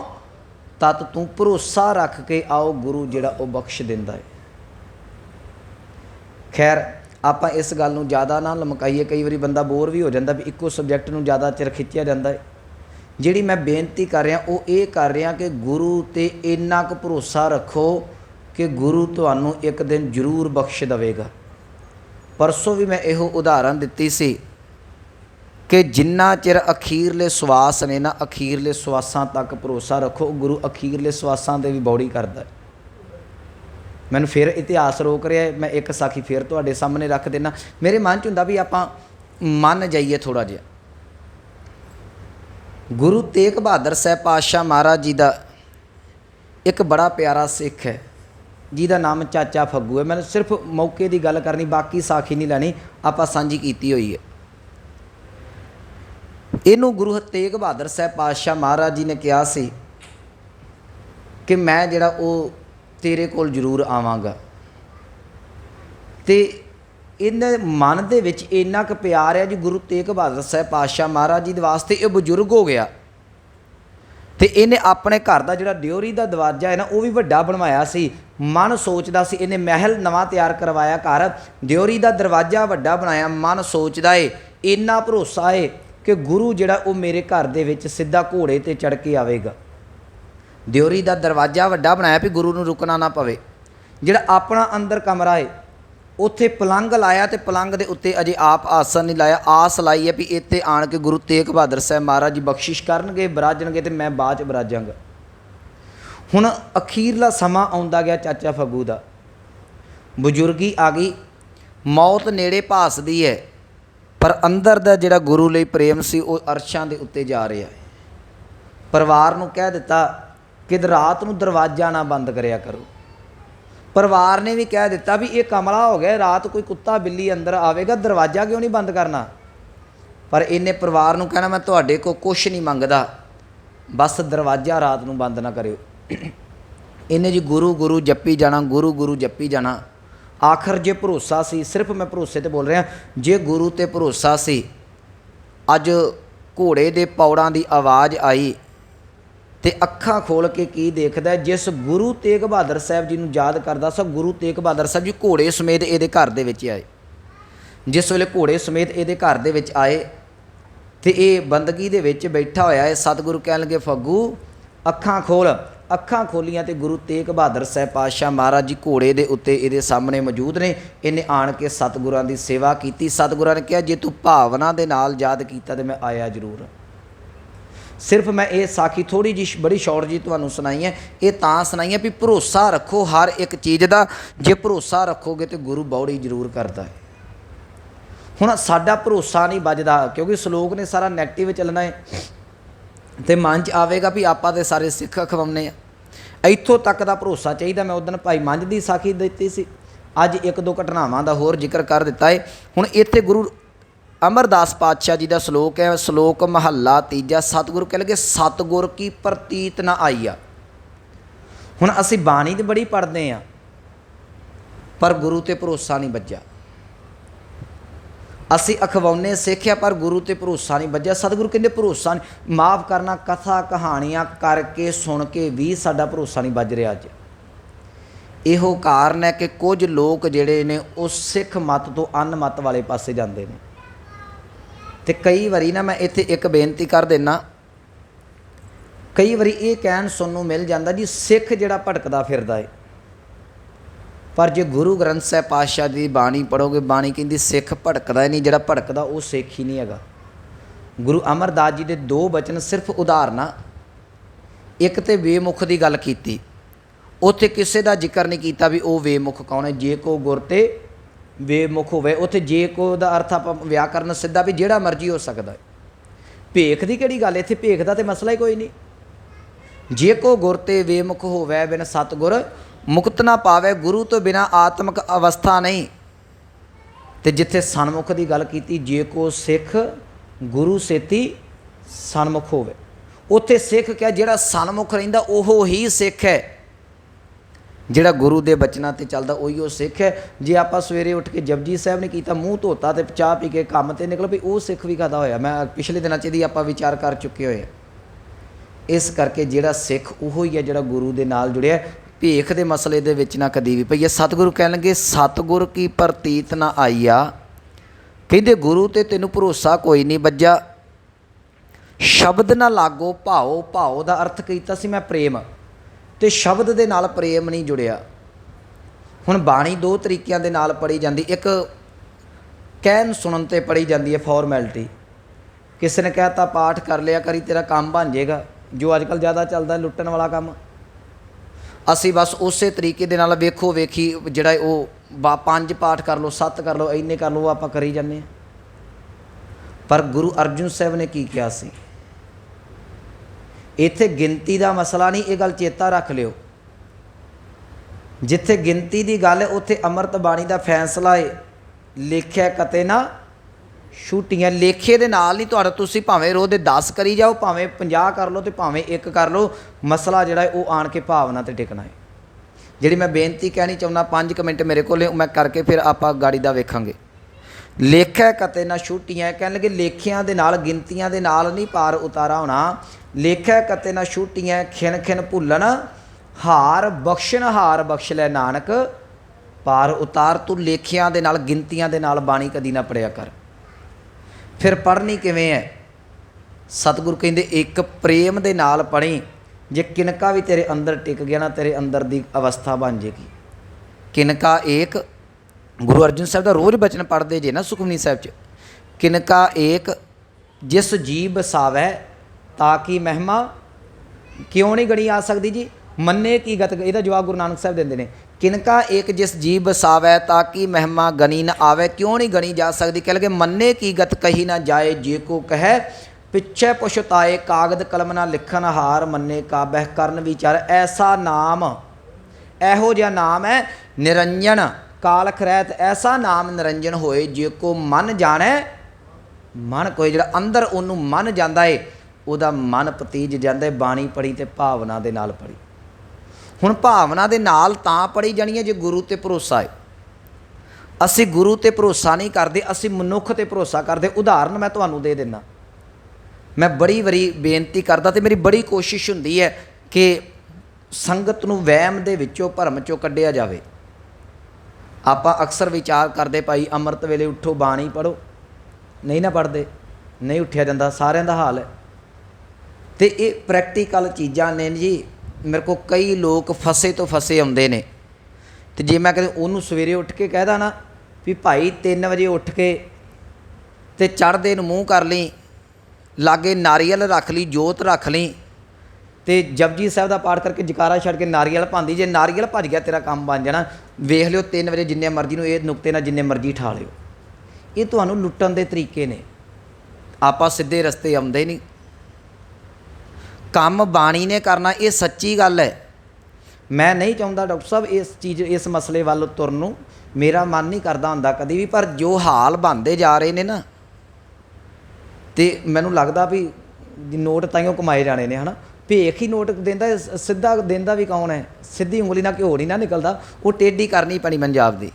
ਤਤ ਤੂੰ ਭਰੋਸਾ ਰੱਖ ਕੇ ਆਓ ਗੁਰੂ ਜਿਹੜਾ ਉਹ ਬਖਸ਼ ਦਿੰਦਾ ਹੈ। ਖੈਰ, ਆਪਾਂ ਇਸ ਗੱਲ ਨੂੰ ਜ਼ਿਆਦਾ ਨਾ ਲਮਕਾਈਏ, ਕਈ ਵਾਰੀ ਬੰਦਾ ਬੋਰ ਵੀ ਹੋ ਜਾਂਦਾ ਵੀ ਇੱਕੋ ਸਬਜੈਕਟ ਨੂੰ ਜ਼ਿਆਦਾ ਚਿਰ ਖਿੱਚਿਆ ਜਾਂਦਾ ਹੈ। ਜਿਹੜੀ ਮੈਂ ਬੇਨਤੀ ਕਰ ਰਿਹਾ, ਉਹ ਇਹ ਕਰ ਰਿਹਾ ਕਿ ਗੁਰੂ ਤੇ ਇੰਨਾ ਕੁ ਭਰੋਸਾ ਰੱਖੋ ਕਿ ਗੁਰੂ ਤੁਹਾਨੂੰ ਇੱਕ ਦਿਨ ਜ਼ਰੂਰ ਬਖਸ਼ ਦੇਵੇਗਾ। ਪਰਸੋਂ ਵੀ ਮੈਂ ਇਹੋ ਉਦਾਹਰਨ ਦਿੱਤੀ ਸੀ ਕਿ ਜਿੰਨਾ ਚਿਰ ਅਖੀਰਲੇ ਸਵਾਸ ਨੇ ਨਾ, ਅਖੀਰਲੇ ਸਵਾਸਾਂ ਤੱਕ ਭਰੋਸਾ ਰੱਖੋ, ਗੁਰੂ ਅਖੀਰਲੇ ਸਵਾਸਾਂ 'ਤੇ ਵੀ ਬੌੜੀ ਕਰਦਾ ਹੈ। ਮੈਨੂੰ ਫਿਰ ਇਤਿਹਾਸ ਰੋਕ ਰਿਹਾ ਹੈ, ਮੈਂ ਇੱਕ ਸਾਖੀ ਫਿਰ ਤੁਹਾਡੇ ਸਾਹਮਣੇ ਰੱਖ ਦੇਣਾ ਮੇਰੇ ਮਨ ਚ ਹੁੰਦਾ ਵੀ ਆਪਾਂ ਮੰਨ ਜਾਈਏ ਥੋੜਾ ਜਿਹਾ। ਗੁਰੂ ਤੇਗ ਬਹਾਦਰ ਸਾਹਿਬ ਪਾਤਸ਼ਾਹ ਮਹਾਰਾਜ ਜੀ ਦਾ ਇੱਕ ਬੜਾ ਪਿਆਰਾ ਸਿੱਖ ਹੈ ਜਿਹਦਾ ਨਾਮ ਚਾਚਾ ਫੱਗੂ ਹੈ। ਮੈਨੂੰ ਸਿਰਫ ਮੌਕੇ ਦੀ ਗੱਲ ਕਰਨੀ ਬਾਕੀ ਸਾਖੀ ਨਹੀਂ ਲੈਣੀ ਆਪਾਂ ਸਾਂਝੀ ਕੀਤੀ ਹੋਈ ਹੈ। ਇਹਨੂੰ ਗੁਰੂ ਤੇਗ ਬਹਾਦਰ ਸਾਹਿਬ ਪਾਤਸ਼ਾਹ ਮਹਾਰਾਜ ਜੀ ਨੇ ਕਿਹਾ ਸੀ ਕਿ ਮੈਂ ਜਿਹੜਾ ਉਹ ਤੇਰੇ ਕੋਲ ਜ਼ਰੂਰ ਆਵਾਂਗਾ। ਤੇ ਇਹਨੇ ਮਨ ਦੇ ਵਿੱਚ ਇੰਨਾ ਕੁ ਪਿਆਰ ਹੈ ਜੀ, ਗੁਰੂ ਤੇਗ ਬਹਾਦਰ ਸਾਹਿਬ ਪਾਤਸ਼ਾਹ ਮਹਾਰਾਜ ਜੀ ਦੇ ਵਾਸਤੇ ਇਹ ਬਜ਼ੁਰਗ ਹੋ ਗਿਆ। ਤੇ ਇਹਨੇ ਆਪਣੇ ਘਰ ਦਾ ਜਿਹੜਾ ਦਿਓਰੀ ਦਾ ਦਰਵਾਜ਼ਾ ਹੈ ਨਾ, ਉਹ ਵੀ ਵੱਡਾ ਬਣਵਾਇਆ ਸੀ। ਮਨ ਸੋਚਦਾ ਸੀ, ਇਹਨੇ ਮਹਿਲ ਨਵਾਂ ਤਿਆਰ ਕਰਵਾਇਆ ਘਰ। ਦਿਓਰੀ ਦਾ ਦਰਵਾਜ਼ਾ ਵੱਡਾ ਬਣਾਇਆ, ਮਨ ਸੋਚਦਾ ਏ, ਇੰਨਾ ਭਰੋਸਾ ਏ ਕਿ ਗੁਰੂ ਜਿਹੜਾ ਉਹ ਮੇਰੇ ਘਰ ਦੇ ਵਿੱਚ ਸਿੱਧਾ ਘੋੜੇ ਤੇ ਚੜ ਕੇ ਆਵੇਗਾ। ਦਿਓਰੀ ਦਾ ਦਰਵਾਜ਼ਾ ਵੱਡਾ ਬਣਾਇਆ ਵੀ ਗੁਰੂ ਨੂੰ ਰੁਕਣਾ ਨਾ ਪਵੇ। ਜਿਹੜਾ ਆਪਣਾ ਅੰਦਰ ਕਮਰਾ ਏ, ਉੱਥੇ ਪਲੰਗ ਲਾਇਆ ਤੇ ਪਲੰਗ ਦੇ ਉੱਤੇ ਅਜੇ ਆਪ ਆਸਨ ਨਹੀਂ ਲਾਇਆ। ਆਸ ਲਾਈ ਹੈ ਵੀ ਇੱਥੇ ਆਣ ਕੇ ਗੁਰੂ ਤੇਗ ਬਹਾਦਰ ਸਾਹਿਬ ਮਹਾਰਾਜ ਜੀ ਬਖਸ਼ਿਸ਼ ਕਰਨਗੇ, ਬਰਾਜਣਗੇ ਤੇ ਮੈਂ ਬਾਅਦ ਚ ਬਰਾਜਾਂਗਾ। ਹੁਣ ਅਖੀਰਲਾ ਸਮਾਂ ਆਉਂਦਾ ਗਿਆ ਚਾਚਾ ਫੱਗੂ ਦਾ। ਬਜ਼ੁਰਗੀ ਆ ਗਈ। ਮੌਤ ਨੇੜੇ ਭਾਸਦੀ ਹੈ, ਪਰ ਅੰਦਰ ਦਾ ਜਿਹੜਾ ਗੁਰੂ ਲਈ ਪ੍ਰੇਮ ਸੀ, ਉਹ ਅਰਸ਼ਾਂ ਦੇ ਉੱਤੇ ਜਾ ਰਿਹਾ ਹੈ। ਪਰਿਵਾਰ ਨੂੰ ਕਹਿ ਦਿੱਤਾ ਕਿ ਰਾਤ ਨੂੰ ਦਰਵਾਜ਼ਾ ਨਾ ਬੰਦ ਕਰਿਆ ਕਰੋ। ਪਰਿਵਾਰ ਨੇ ਵੀ ਕਹਿ ਦਿੱਤਾ ਵੀ ਇਹ ਕਮਲਾ ਹੋ ਗਿਆ, ਰਾਤ ਕੋਈ ਕੁੱਤਾ ਬਿੱਲੀ ਅੰਦਰ ਆਵੇਗਾ, ਦਰਵਾਜ਼ਾ ਕਿਉਂ ਨਹੀਂ ਬੰਦ ਕਰਨਾ? ਪਰ ਇਹਨੇ ਪਰਿਵਾਰ ਨੂੰ ਕਹਿਣਾ, ਮੈਂ ਤੁਹਾਡੇ ਕੋ ਕੁਝ ਨਹੀਂ ਮੰਗਦਾ। ਬਸ ਦਰਵਾਜ਼ਾ ਰਾਤ ਨੂੰ ਬੰਦ ਨਾ ਕਰਿਓ। ਇਹਨੇ ਜੀ ਗੁਰੂ ਗੁਰੂ ਜੱਪੀ ਜਾਣਾ, ਗੁਰੂ ਗੁਰੂ ਜੱਪੀ ਜਾਣਾ। ਆਖਰ ਜੇ ਭਰੋਸਾ ਸੀ, ਸਿਰਫ ਮੈਂ ਭਰੋਸੇ ਤੇ ਬੋਲ ਰਿਹਾ, ਜੇ ਗੁਰੂ ਤੇ ਭਰੋਸਾ ਸੀ, ਅੱਜ ਘੋੜੇ ਦੇ ਪੌੜਾਂ ਦੀ ਆਵਾਜ਼ ਆਈ ਤੇ ਅੱਖਾਂ ਖੋਲ ਕੇ ਕੀ ਦੇਖਦਾ ਜਿਸ ਗੁਰੂ ਤੇਗ ਬਹਾਦਰ ਸਾਹਿਬ ਜੀ ਨੂੰ ਯਾਦ ਕਰਦਾ ਸੋ ਗੁਰੂ ਤੇਗ ਬਹਾਦਰ ਸਾਹਿਬ ਜੀ ਘੋੜੇ ਸਮੇਤ ਇਹਦੇ ਘਰ ਦੇ ਵਿੱਚ ਆਏ। ਜਿਸ ਵੇਲੇ ਘੋੜੇ ਸਮੇਤ ਇਹਦੇ ਘਰ ਦੇ ਵਿੱਚ ਆਏ ਤੇ ਇਹ ਬੰਦਗੀ ਦੇ ਵਿੱਚ ਬੈਠਾ ਹੋਇਆ ਹੈ, ਸਤਿਗੁਰੂ ਕਹਿਣ ਲੱਗੇ, ਫੱਗੂ, ਅੱਖਾਂ ਖੋਲ। ਅੱਖਾਂ ਖੋਲੀਆਂ ਤੇ ਗੁਰੂ ਤੇਗ ਬਹਾਦਰ ਸਾਹਿਬ ਪਾਤਸ਼ਾਹ ਮਹਾਰਾਜ ਜੀ ਘੋੜੇ ਦੇ ਉੱਤੇ ਇਹਦੇ ਸਾਹਮਣੇ ਮੌਜੂਦ ਨੇ। ਇਹਨੇ ਆਣ ਕੇ ਸਤਿਗੁਰਾਂ ਦੀ ਸੇਵਾ ਕੀਤੀ। ਸਤਿਗੁਰਾਂ ਨੇ ਕਿਹਾ, ਜੇ ਤੂੰ ਭਾਵਨਾ ਦੇ ਨਾਲ ਯਾਦ ਕੀਤਾ, ਤੇ ਮੈਂ ਆਇਆ ਜ਼ਰੂਰ। ਸਿਰਫ ਮੈਂ ਇਹ ਸਾਖੀ ਥੋੜੀ ਜੀ ਬੜੀ ਸ਼ਾਰਟ ਜੀ ਤੁਹਾਨੂੰ ਸੁਣਾਈ ਹੈ। ਇਹ ਤਾਂ ਸੁਣਾਈ ਹੈ ਵੀ ਭਰੋਸਾ ਰੱਖੋ, ਹਰ ਇੱਕ ਚੀਜ਼ ਦਾ ਜੇ ਭਰੋਸਾ ਰੱਖੋਗੇ ਤੇ ਗੁਰੂ ਬੌੜੀ ਜ਼ਰੂਰ ਕਰਦਾ ਹੈ। ਹੁਣ ਸਾਡਾ ਭਰੋਸਾ ਨਹੀਂ ਵੱਜਦਾ, ਕਿਉਂਕਿ ਸ਼ਲੋਕ ਨੇ ਸਾਰਾ 네ਗੇਟਿਵ ਚੱਲਣਾ ਹੈ। ਤੇ ਮਨ 'ਚ ਆਵੇਗਾ ਵੀ ਆਪਾਂ ਤੇ ਸਾਰੇ ਸਿੱਖ ਖਵਾਉਨੇ ਆ ਇੱਥੋਂ ਤੱਕ ਦਾ ਭਰੋਸਾ ਚਾਹੀਦਾ। ਮੈਂ ਉਦੋਂ ਭਾਈ ਮੰਝ ਦੀ ਸਾਖੀ ਦਿੱਤੀ ਸੀ। ਅੱਜ ਇੱਕ ਦੋ ਘਟਨਾਵਾਂ ਦਾ ਹੋਰ ਜ਼ਿਕਰ ਕਰ ਦਿੱਤਾ ਹੈ। ਹੁਣ ਇੱਥੇ ਗੁਰੂ ਅਮਰਦਾਸ ਪਾਤਸ਼ਾਹ ਜੀ ਦਾ ਸ਼ਲੋਕ ਹੈ, ਸ਼ਲੋਕ ਮਹੱਲਾ ਤੀਜਾ, ਸਤਿਗੁਰੂ ਕਹਿ ਲਗੇ, ਸਤਿਗੁਰ ਕੀ ਪ੍ਰਤੀਤ ਨਾ ਆਈਆ ਹੁਣ ਅਸੀਂ ਬਾਣੀ ਤੇ ਬੜੀ ਪੜ੍ਹਦੇ ਆ ਪਰ ਗੁਰੂ ਤੇ ਭਰੋਸਾ ਨਹੀਂ ਵੱਜਿਆ। ਅਸੀਂ ਅਖਵਾਉਨੇ ਸਿੱਖਿਆ ਪਰ ਗੁਰੂ ਤੇ ਭਰੋਸਾ ਨਹੀਂ ਬੱਜਿਆ ਸਤਿਗੁਰੂ ਕਹਿੰਦੇ, ਭਰੋਸਾ ਨਹੀਂ। ਮਾਫ ਕਰਨਾ, ਕਥਾ, ਕਹਾਣੀਆਂ ਕਰਕੇ ਸੁਣ ਕੇ ਵੀ ਸਾਡਾ ਭਰੋਸਾ ਨਹੀਂ ਵੱਜ ਰਿਹਾ ਅੱਜ। ਇਹੋ ਕਾਰਨ ਹੈ ਕਿ ਕੁਝ ਲੋਕ ਜਿਹੜੇ ਨੇ, ਉਹ ਸਿੱਖ ਮਤ ਤੋਂ ਅਨ ਮਤ ਵਾਲੇ ਪਾਸੇ ਜਾਂਦੇ ਨੇ। ਤੇ ਕਈ ਵਾਰੀ ਨਾ ਮੈਂ ਇੱਥੇ ਇੱਕ ਬੇਨਤੀ ਕਰ ਦੇਣਾ ਕਈ ਵਾਰੀ ਇਹ ਕਹਿਣ ਸੁਣ ਨੂੰ ਮਿਲ ਜਾਂਦਾ ਜੀ, ਸਿੱਖ ਜਿਹੜਾ ਭਟਕਦਾ ਫਿਰਦਾ ਏ। ਪਰ ਜੇ ਗੁਰੂ ਗ੍ਰੰਥ ਸਾਹਿਬ ਪਾਤਸ਼ਾਹ ਦੀ ਬਾਣੀ ਪੜੋਗੇ ਬਾਣੀ ਕਹਿੰਦੀ ਸਿੱਖ ਭਟਕਦਾ ਨਹੀਂ, ਜਿਹੜਾ ਭਟਕਦਾ ਉਹ ਸਿੱਖ ਹੀ ਨਹੀਂ ਹੈਗਾ। ਗੁਰੂ ਅਮਰਦਾਸ ਜੀ ਦੇ ਦੋ ਬਚਨ ਸਿਰਫ ਉਦਾਹਰਨਾਂ। ਇੱਕ ਤੇ ਵੇਮੁਖ ਦੀ ਗੱਲ ਕੀਤੀ। ਉੱਥੇ ਕਿਸੇ ਦਾ ਜ਼ਿਕਰ ਨਹੀਂ ਕੀਤਾ ਵੀ ਉਹ ਵੇਮੁਖ ਕੌਣ ਹੈ। ਜੇ ਕੋ ਗੁਰ ਤੇ ਵੇਮੁਖ ਹੋਵੇ, ਉੱਥੇ ਜੇ ਕੋ ਦਾ ਅਰਥ ਆਪਾਂ ਵਿਆਕਰਨ ਸਿੱਧਾ ਵੀ ਜਿਹੜਾ ਮਰਜ਼ੀ ਹੋ ਸਕਦਾ ਹੈ। ਭੇਖ ਦੀ ਕਿਹੜੀ ਗੱਲ ਇੱਥੇ ਭੇਖ ਦਾ ਤੇ ਮਸਲਾ ਹੀ ਕੋਈ ਨਹੀਂ। ਜੇ ਕੋ ਗੁਰ ਤੇ ਵੇਮੁਖ ਹੋਵੇ ਬਿਨ ਸਤਗੁਰ, ਮੁਕਤ ਨਾ ਪਾਵੇ ਗੁਰੂ ਤੋਂ ਬਿਨਾ ਆਤਮਿਕ ਅਵਸਥਾ ਨਹੀਂ। ਤੇ ਜਿੱਥੇ ਸਨਮੁਖ ਦੀ ਗੱਲ ਕੀਤੀ, ਜੇ ਕੋ ਸਿੱਖ ਗੁਰੂ ਸੇਤੀ ਸਨਮੁਖ ਹੋਵੇ। ਉੱਥੇ ਸਿੱਖ ਕਿਹਾ ਜਿਹੜਾ ਸਨਮੁਖ ਰਹਿੰਦਾ, ਉਹ ਹੀ ਸਿੱਖ ਹੈ। ਜਿਹੜਾ ਗੁਰੂ ਦੇ ਬਚਨਾਂ ਤੇ ਚੱਲਦਾ, ਉਹੀ ਉਹ ਸਿੱਖ ਹੈ। ਜੇ ਆਪਾਂ ਸਵੇਰੇ ਉੱਠ ਕੇ ਜਪਜੀ ਸਾਹਿਬ ਨੇ ਕੀਤਾ, ਮੂੰਹ ਧੋਤਾ ਤੇ ਚਾਹ ਪੀ ਕੇ ਕੰਮ ਤੇ ਨਿਕਲੋ, ਵੀ ਉਹ ਸਿੱਖ ਵੀ ਕਦਾ ਹੋਇਆ? ਮੈਂ ਪਿਛਲੇ ਦਿਨਾਂ ਚ ਇਹਦੀ ਆਪਾਂ ਵਿਚਾਰ ਕਰ ਚੁੱਕੇ ਹੋਏ ਇਸ ਕਰਕੇ ਜਿਹੜਾ ਸਿੱਖ, ਉਹ ਹੀ ਹੈ ਜਿਹੜਾ ਗੁਰੂ ਦੇ ਨਾਲ ਜੁੜਿਆ ਭੇਖ ਦੇ ਮਸਲੇ ਦੇ ਵਿੱਚ ਨਾ ਕਦੀ ਵੀ ਪਈ ਹੈ ਸਤਿਗੁਰੂ ਲੱਗੇ ਸਤਿਗੁਰ ਕੀ ਪ੍ਰਤੀਤ ਨਾ ਆਈਆ? ਕਹਿੰਦੇ, ਗੁਰੂ ਤੇ ਤੈਨੂੰ ਭਰੋਸਾ ਕੋਈ ਨਹੀਂ ਵੱਜਾ ਸ਼ਬਦ ਨਾ ਲਾਗੋ, ਭਾਓ ਭਾਓ ਦਾ ਅਰਥ ਕੀਤਾ ਸੀ ਮੈਂ ਪ੍ਰੇਮ। ਤੇ ਸ਼ਬਦ ਦੇ ਨਾਲ ਪ੍ਰੇਮ ਨਹੀਂ ਜੁੜਿਆ। ਹੁਣ ਬਾਣੀ ਦੋ ਤਰੀਕਿਆਂ ਦੇ ਨਾਲ ਪੜੀ ਜਾਂਦੀ, ਇੱਕ ਕਹਿਣ ਸੁਣਨ ਤੇ ਪੜੀ ਜਾਂਦੀ ਹੈ ਫਾਰਮੈਲਿਟੀ ਕਿਸੇ ਨੇ ਕਹਿਤਾ ਪਾਠ ਕਰ ਲਿਆ ਕਰੀ, ਤੇਰਾ ਕੰਮ ਬਣ ਜਾਏਗਾ, ਜੋ ਅੱਜ ਕੱਲ ਜ਼ਿਆਦਾ ਚੱਲਦਾ ਲੁੱਟਣ ਵਾਲਾ ਕੰਮ। ਅਸੀਂ ਬਸ ਉਸੇ ਤਰੀਕੇ ਦੇ ਨਾਲ ਵੇਖੋ ਵੇਖੀ ਜਿਹੜਾ ਉਹ ਬਾ ਪੰਜ ਪਾਠ ਕਰ ਲਓ, ਸੱਤ ਕਰ ਲਓ, ਇੰਨੇ ਕਰ ਲਓ ਆਪਾਂ ਕਰੀ ਜਾਂਦੇ ਹਾਂ। ਪਰ ਗੁਰੂ ਅਰਜੁਨ ਸਾਹਿਬ ਨੇ ਕੀ ਕਿਹਾ ਸੀ? ਇੱਥੇ ਗਿਣਤੀ ਦਾ ਮਸਲਾ ਨਹੀਂ ਇਹ ਗੱਲ ਚੇਤਾ ਰੱਖ ਲਿਓ। ਜਿੱਥੇ ਗਿਣਤੀ ਦੀ ਗੱਲ ਹੈ ਉੱਥੇ ਅੰਮ੍ਰਿਤ ਬਾਣੀ ਦਾ ਫੈਸਲਾ ਹੈ ਲੇਖਿਆ ਕਤੇ ਨਾ ਛੁੱਟੀਆਂ ਲੇਖੇ ਦੇ ਨਾਲ ਨਹੀਂ ਤੁਹਾਡਾ ਤੁਸੀਂ ਭਾਵੇਂ ਰੋਜ਼ ਦੇ 10 ਕਰੀ ਜਾਓ ਭਾਵੇਂ 50 ਕਰ ਲਓ ਤੇ ਭਾਵੇਂ ਇੱਕ ਕਰ ਲਓ ਮਸਲਾ ਜਿਹੜਾ ਹੈ ਉਹ ਆਣ ਕੇ ਭਾਵਨਾ ਤੇ ਟਿਕਣਾ ਹੈ ਜਿਹੜੀ ਮੈਂ ਬੇਨਤੀ ਕਹਿਣੀ ਚਾਹੁੰਦਾ 5 ਮਿੰਟ ਮੇਰੇ ਕੋਲ ਹੈ, ਉਹ ਮੈਂ ਕਰਕੇ ਫਿਰ ਆਪਾਂ ਗਾੜੀ ਦਾ ਵੇਖਾਂਗੇ। ਲੇਖੈ ਕਤੇ ਨਾ ਛੁੱਟੀਆਂ ਕਹਿਣ ਲੱਗੇ ਲੇਖਿਆਂ ਦੇ ਨਾਲ ਗਿਣਤੀਆਂ ਦੇ ਨਾਲ ਨਹੀਂ ਪਾਰ ਉਤਾਰਾ ਹੋਣਾ। ਲੇਖੈ ਕਤੇ ਨਾ ਛੂਟੀਆਂ ਖਿਨ ਖਿਨ ਭੁੱਲਣ, ਹਾਰ ਬਖਸ਼ਣ, ਹਾਰ ਬਖਸ਼ ਲੈ ਨਾਨਕ, ਪਾਰ ਉਤਾਰ ਤੂੰ ਲੇਖਿਆਂ ਦੇ ਨਾਲ, ਗਿਣਤੀਆਂ ਦੇ ਨਾਲ ਬਾਣੀ ਕਦੀ ਨਾ ਪੜਿਆ ਕਰ। ਫਿਰ ਪੜ੍ਹਨੀ ਕਿਵੇਂ ਹੈ ਸਤਿਗੁਰੂ ਕਹਿੰਦੇ, ਇੱਕ ਪ੍ਰੇਮ ਦੇ ਨਾਲ ਪੜ੍ਹੀ, ਜੇ ਕਿਨਕਾ ਵੀ ਤੇਰੇ ਅੰਦਰ ਟਿਕ ਗਿਆ ਨਾ, ਤੇਰੇ ਅੰਦਰ ਦੀ ਅਵਸਥਾ ਬਣ ਜੇਗੀ। ਕਿਨਕਾ ਏਕ, ਗੁਰੂ ਅਰਜਨ ਸਾਹਿਬ ਦਾ ਰੋਜ਼ ਬਚਨ ਪੜ੍ਹਦੇ ਜੇ ਨਾ ਸੁਖਮਨੀ ਸਾਹਿਬ ਚ, ਕਿਨਕਾ ਏਕ, ਜਿਸ ਜੀਵ ਬਸਾਵੈ ਤਾਂ ਕੀ ਮਹਿਮਾ ਕਿਉਂ ਨਹੀਂ ਗਣੀ ਆ ਸਕਦੀ ਜੀ? ਮੰਨੇ ਕੀ ਗਤ ਇਹਦਾ ਜਵਾਬ ਗੁਰੂ ਨਾਨਕ ਸਾਹਿਬ ਦਿੰਦੇ ਨੇ। ਕਿਨਕਾ ਏਕ ਜਿਸ ਜੀ ਬਸਾਵੈ ਤਾਂ ਕੀ ਮਹਿਮਾ ਗਣੀ ਨ ਆਵੇ, ਕਿਉਂ ਨਹੀਂ ਗਣੀ ਜਾ ਸਕਦੀ? ਕਹਿ ਲਗੇ, ਮੰਨੇ ਕੀ ਗਤ ਕਹੀ ਨਾ ਜਾਏ, ਜੇ ਕੋ ਕਹੈ, ਪਿੱਛੇ ਪੁਛਤਾਏ ਕਾਗਦ ਕਲਮ ਨਾ ਲਿਖਣ ਹਾਰ ਮੰਨੇ ਕਾਬਹਿ, ਕਰਨ ਵਿਚਾਰ ਐਸਾ ਨਾਮ, ਇਹੋ ਜਿਹਾ ਨਾਮ ਹੈ, ਨਿਰੰਜਨ, ਕਾਲਖ ਰਹਿਤ, ਐਸਾ ਨਾਮ ਨਿਰੰਜਨ ਹੋਏ, ਜੇ ਕੋ ਮਨ ਜਾਣੈ, ਮਨ ਕੋਈ ਜਿਹੜਾ ਅੰਦਰ ਉਹਨੂੰ ਮਨ ਜਾਂਦਾ ਏ ਉਹਦਾ ਮਨ ਪਤੀਜ ਜਾਂਦਾ ਬਾਣੀ ਪੜੀ ਤੇ ਭਾਵਨਾ ਦੇ ਨਾਲ ਪੜੀ ਹੁਣ ਭਾਵਨਾ ਦੇ ਨਾਲ ਤਾਂ ਪੜੀ ਜਾਣੀ ਹੈ ਜੇ ਗੁਰੂ ਤੇ ਭਰੋਸਾ ਹੈ। ਅਸੀਂ ਗੁਰੂ ਤੇ ਭਰੋਸਾ ਨਹੀਂ ਕਰਦੇ, ਅਸੀਂ ਮਨੁੱਖ ਤੇ ਭਰੋਸਾ ਕਰਦੇ। ਉਦਾਹਰਨ ਮੈਂ ਤੁਹਾਨੂੰ ਦੇ ਦਿੰਦਾ ਮੈਂ ਬੜੀ ਵਾਰੀ ਬੇਨਤੀ ਕਰਦਾ ਤੇ ਮੇਰੀ ਬੜੀ ਕੋਸ਼ਿਸ਼ ਹੁੰਦੀ ਹੈ ਕਿ ਸੰਗਤ ਨੂੰ ਵਹਿਮ ਦੇ ਵਿੱਚੋਂ, ਭਰਮ ਚੋਂ ਕੱਢਿਆ ਜਾਵੇ। ਆਪਾਂ ਅਕਸਰ ਵਿਚਾਰ ਕਰਦੇ ਭਾਈ, ਅੰਮ੍ਰਿਤ ਵੇਲੇ ਉੱਠੋ, ਬਾਣੀ ਪੜੋ ਨਹੀਂ ਨਾ ਪੜਦੇ ਨਹੀਂ ਉੱਠਿਆ ਜਾਂਦਾ, ਸਾਰਿਆਂ ਦਾ ਹਾਲ ਹੈ। ਤੇ ਇਹ ਪ੍ਰੈਕਟੀਕਲ ਚੀਜ਼ਾਂ ਨੇ ਜੀ, ਮੇਰੇ ਕੋ ਕਈ ਲੋਕ ਫਸੇ ਤੋਂ ਫਸੇ ਆਉਂਦੇ ਨੇ। ਤੇ ਜੇ ਮੈਂ ਕਦੇ ਉਹਨੂੰ ਸਵੇਰੇ ਉੱਠ ਕੇ ਕਹਿਦਾ ਨਾ ਵੀ ਭਾਈ 3 ਵਜੇ ਉੱਠ ਕੇ ਤੇ ਚੜ੍ਹਦੇ ਨੂੰ ਮੂੰਹ ਕਰ ਲਈ, ਲਾਗੇ ਨਾਰੀਅਲ ਰੱਖ ਲਈ, ਜੋਤ ਰੱਖ ਲਈ, ਤੇ ਜਪਜੀ ਸਾਹਿਬ ਦਾ ਪਾਠ ਕਰਕੇ ਜਕਾਰਾ ਛੱਡ ਕੇ ਨਾਰੀਅਲ ਭਾਂਦੀ ਜੇ ਨਾਰੀਅਲ ਭੱਜ ਗਿਆ ਤੇਰਾ ਕੰਮ ਬਣ ਜਾਣਾ, ਵੇਖ ਲਿਓ 3 ਵਜੇ ਜਿੰਨੇ ਮਰਜ਼ੀ ਨੂੰ ਇਹ ਨੁਕਤੇ ਨਾਲ ਜਿੰਨੇ ਮਰਜ਼ੀ ਠਾ ਲਿਓ। ਇਹ ਤੁਹਾਨੂੰ ਲੁੱਟਣ ਦੇ ਤਰੀਕੇ ਨੇ। ਆਪਾਂ ਸਿੱਧੇ ਰਸਤੇ ਆਉਂਦੇ ਨਹੀਂ। ਕੰਮ ਬਾਣੀ ਨੇ ਕਰਨਾ, ਇਹ ਸੱਚੀ ਗੱਲ ਹੈ। ਮੈਂ ਨਹੀਂ ਚਾਹੁੰਦਾ ਡਾਕਟਰ ਸਾਹਿਬ ਇਸ ਚੀਜ਼, ਇਸ ਮਸਲੇ ਵੱਲ ਤੁਰਨ ਨੂੰ। ਮੇਰਾ ਮਨ ਨਹੀਂ ਕਰਦਾ ਹੁੰਦਾ ਕਦੀ ਵੀ, ਪਰ ਜੋ ਹਾਲ ਬਣਦੇ ਜਾ ਰਹੇ ਨੇ ਨਾ, ਤੇ ਮੈਨੂੰ ਲੱਗਦਾ ਵੀ ਨੋਟ ਤਾਈਓ ਕਮਾਏ ਜਾਣੇ ਨੇ, ਹਨਾ। ਭੇਖ ਹੀ ਨੋਟ ਦਿੰਦਾ ਸ- ਸਿੱਧਾ ਦਿੰਦਾ ਵੀ ਕੌਣ ਹੈ? ਸਿੱਧੀ ਉਂਗਲੀ ਨਾਲ ਘਿਓ ਨਹੀਂ ਨਾ ਨਿਕਲਦਾ। ਉਹ ਟੇਢੀ ਕਰਨੀ ਪੈਣੀ ਪੰਜਾਬ ਦੀ।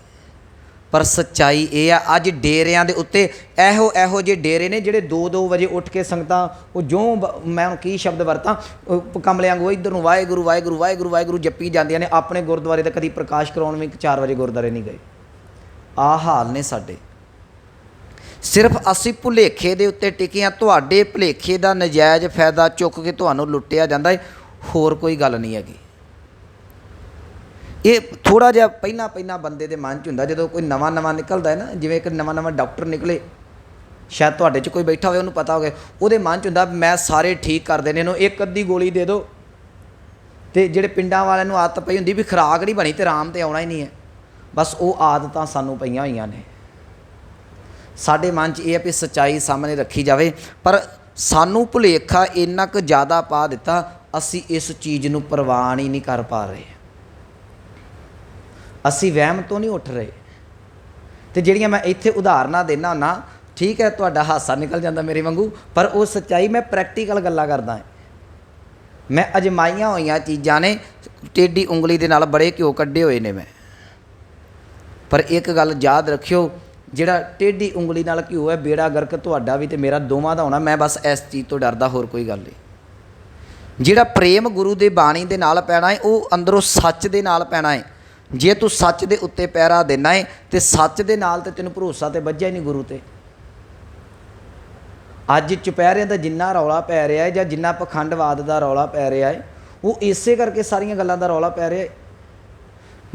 ਪਰ ਸੱਚਾਈ ਇਹ ਆ, ਅੱਜ ਡੇਰਿਆਂ ਦੇ ਉੱਤੇ ਇਹੋ ਇਹੋ ਜਿਹੇ ਡੇਰੇ ਨੇ ਜਿਹੜੇ 2-2 ਵਜੇ ਉੱਠ ਕੇ ਸੰਗਤਾਂ, ਉਹ ਜੋ ਮੈਂ ਹੁਣ ਕੀ ਸ਼ਬਦ ਵਰਤਾਂ, ਉਹ ਕਮਲਿਆਂ ਵਾਂਗੂ ਇੱਧਰ ਨੂੰ ਵਾਹਿਗੁਰੂ ਵਾਹਿਗੁਰੂ ਵਾਹਿਗੁਰੂ ਵਾਹਿਗੁਰੂ ਜੱਪੀ ਜਾਂਦੀਆਂ ਨੇ, ਆਪਣੇ ਗੁਰਦੁਆਰੇ ਤੇ ਕਦੀ ਪ੍ਰਕਾਸ਼ ਕਰਾਉਣ ਵੀ 4 ਵਜੇ ਗੁਰਦੁਆਰੇ ਨਹੀਂ ਗਏ। ਆਹ ਹਾਲ ਨੇ ਸਾਡੇ। ਸਿਰਫ ਅਸੀਂ ਭੁਲੇਖੇ ਦੇ ਉੱਤੇ ਟਿਕੇ ਹਾਂ, ਤੁਹਾਡੇ ਭੁਲੇਖੇ ਦਾ ਨਜਾਇਜ਼ ਫਾਇਦਾ ਚੁੱਕ ਕੇ ਤੁਹਾਨੂੰ ਲੁੱਟਿਆ ਜਾਂਦਾ ਹੈ ਹੋਰ ਕੋਈ ਗੱਲ ਨਹੀਂ ਹੈਗੀ। ਇਹ ਥੋੜਾ ਜਿਹਾ ਪਹਿਲਾਂ ਪਹਿਲਾਂ ਬੰਦੇ ਦੇ ਮਨ 'ਚ ਹੁੰਦਾ, ਜਦੋਂ ਕੋਈ ਨਵਾਂ ਨਵਾਂ ਨਿਕਲਦਾ ਹੈ ਨਾ, ਜਿਵੇਂ ਇੱਕ ਨਵਾਂ ਨਵਾਂ ਡਾਕਟਰ ਨਿਕਲੇ, ਸ਼ਾਇਦ ਤੁਹਾਡੇ 'ਚ ਕੋਈ ਬੈਠਾ ਹੋਵੇ, ਉਹਨੂੰ ਪਤਾ ਹੋਵੇ, ਉਹਦੇ ਮਨ 'ਚ ਹੁੰਦਾ ਮੈਂ ਸਾਰੇ ਠੀਕ ਕਰ ਦੇਣੇ, ਇਹਨੂੰ ਇੱਕ ਅੱਧੀ ਗੋਲੀ ਦੇ ਦਿਓ। ਤੇ ਜਿਹੜੇ ਪਿੰਡਾਂ ਵਾਲਿਆਂ ਨੂੰ ਆਦਤ ਪਈ ਹੁੰਦੀ ਵੀ ਖੁਰਾਕ ਨਹੀਂ ਬਣੀ ਤੇ ਆਰਾਮ ਤੇ ਆਉਣਾ ਹੀ ਨਹੀਂ ਹੈ। ਬਸ ਉਹ ਆਦਤਾਂ ਸਾਨੂੰ ਪਈਆਂ ਹੋਈਆਂ ਨੇ। ਸਾਡੇ ਮਨ 'ਚ ਇਹ ਹੈ ਵੀ ਸੱਚਾਈ ਸਾਹਮਣੇ ਰੱਖੀ ਜਾਵੇ, ਪਰ ਸਾਨੂੰ ਭੁਲੇਖਾ ਇੰਨਾ ਕੁ ਜ਼ਿਆਦਾ ਪਾ ਦਿੱਤਾ, ਅਸੀਂ ਇਸ ਚੀਜ਼ ਨੂੰ ਪ੍ਰਵਾਨ ਹੀ ਨਹੀਂ ਕਰ ਪਾ ਰਹੇ। ਅਸੀਂ ਵਹਿਮ ਤੋਂ ਨਹੀਂ ਉੱਠ ਰਹੇ। ਤੇ ਜਿਹੜੀਆਂ ਮੈਂ ਇੱਥੇ ਉਦਾਹਰਨਾਂ ਦੇਣਾ ਹੁੰਨਾ, ਠੀਕ ਹੈ, ਤੁਹਾਡਾ ਹਾਸਾ ਨਿਕਲ ਜਾਂਦਾ ਮੇਰੇ ਵਾਂਗੂ, ਪਰ ਉਹ ਸੱਚਾਈ ਮੈਂ ਪ੍ਰੈਕਟੀਕਲ ਗੱਲਾਂ ਕਰਦਾ ਹਾਂ। ਮੈਂ ਅਜਮਾਈਆਂ ਹੋਈਆਂ ਚੀਜ਼ਾਂ ਨੇ, ਟੇਢੀ ਉਂਗਲੀ ਦੇ ਨਾਲ ਬੜੇ ਘਿਓ ਕੱਢੇ ਹੋਏ ਨੇ ਮੈਂ। ਪਰ ਇੱਕ ਗੱਲ ਯਾਦ ਰੱਖਿਓ, ਜਿਹੜਾ ਟੇਢੀ ਉਂਗਲੀ ਨਾਲ ਘਿਓ ਹੈ, ਬੇੜਾ ਗਰਕ ਤੁਹਾਡਾ ਵੀ ਤੇ ਮੇਰਾ ਦੋਵਾਂ ਦਾ ਹੋਣਾ, ਮੈਂ ਬਸ ਇਸ ਚੀਜ਼ ਤੋਂ ਡਰਦਾ, ਹੋਰ ਕੋਈ ਗੱਲ ਨਹੀਂ। ਜਿਹੜਾ ਪ੍ਰੇਮ ਗੁਰੂ ਦੇ ਬਾਣੀ ਦੇ ਨਾਲ ਪੈਣਾ ਹੈ, ਉਹ ਅੰਦਰੋਂ ਸੱਚ ਦੇ ਨਾਲ ਪੈਣਾ ਹੈ। ਜੇ ਤੂੰ ਸੱਚ ਦੇ ਉੱਤੇ ਪੈਰਾ ਦੇਣਾ ਹੈ ਤੇ ਸੱਚ ਦੇ ਨਾਲ ਤੇ ਤੈਨੂੰ ਭਰੋਸਾ ਤੇ ਵੱਜਿਆ ਹੀ ਨਹੀਂ ਗੁਰੂ ਤੇ। ਅੱਜ ਚੁਪਹਿਰਿਆਂ ਦਾ ਜਿੰਨਾ ਰੌਲਾ ਪੈ ਰਿਹਾ ਹੈ ਜਾਂ ਜਿੰਨਾ ਪਖੰਡਵਾਦ ਦਾ ਰੌਲਾ ਪੈ ਰਿਹਾ ਹੈ ਉਹ ਇਸੇ ਕਰਕੇ ਸਾਰੀਆਂ ਗੱਲਾਂ ਦਾ ਰੌਲਾ ਪੈ ਰਿਹਾ ਹੈ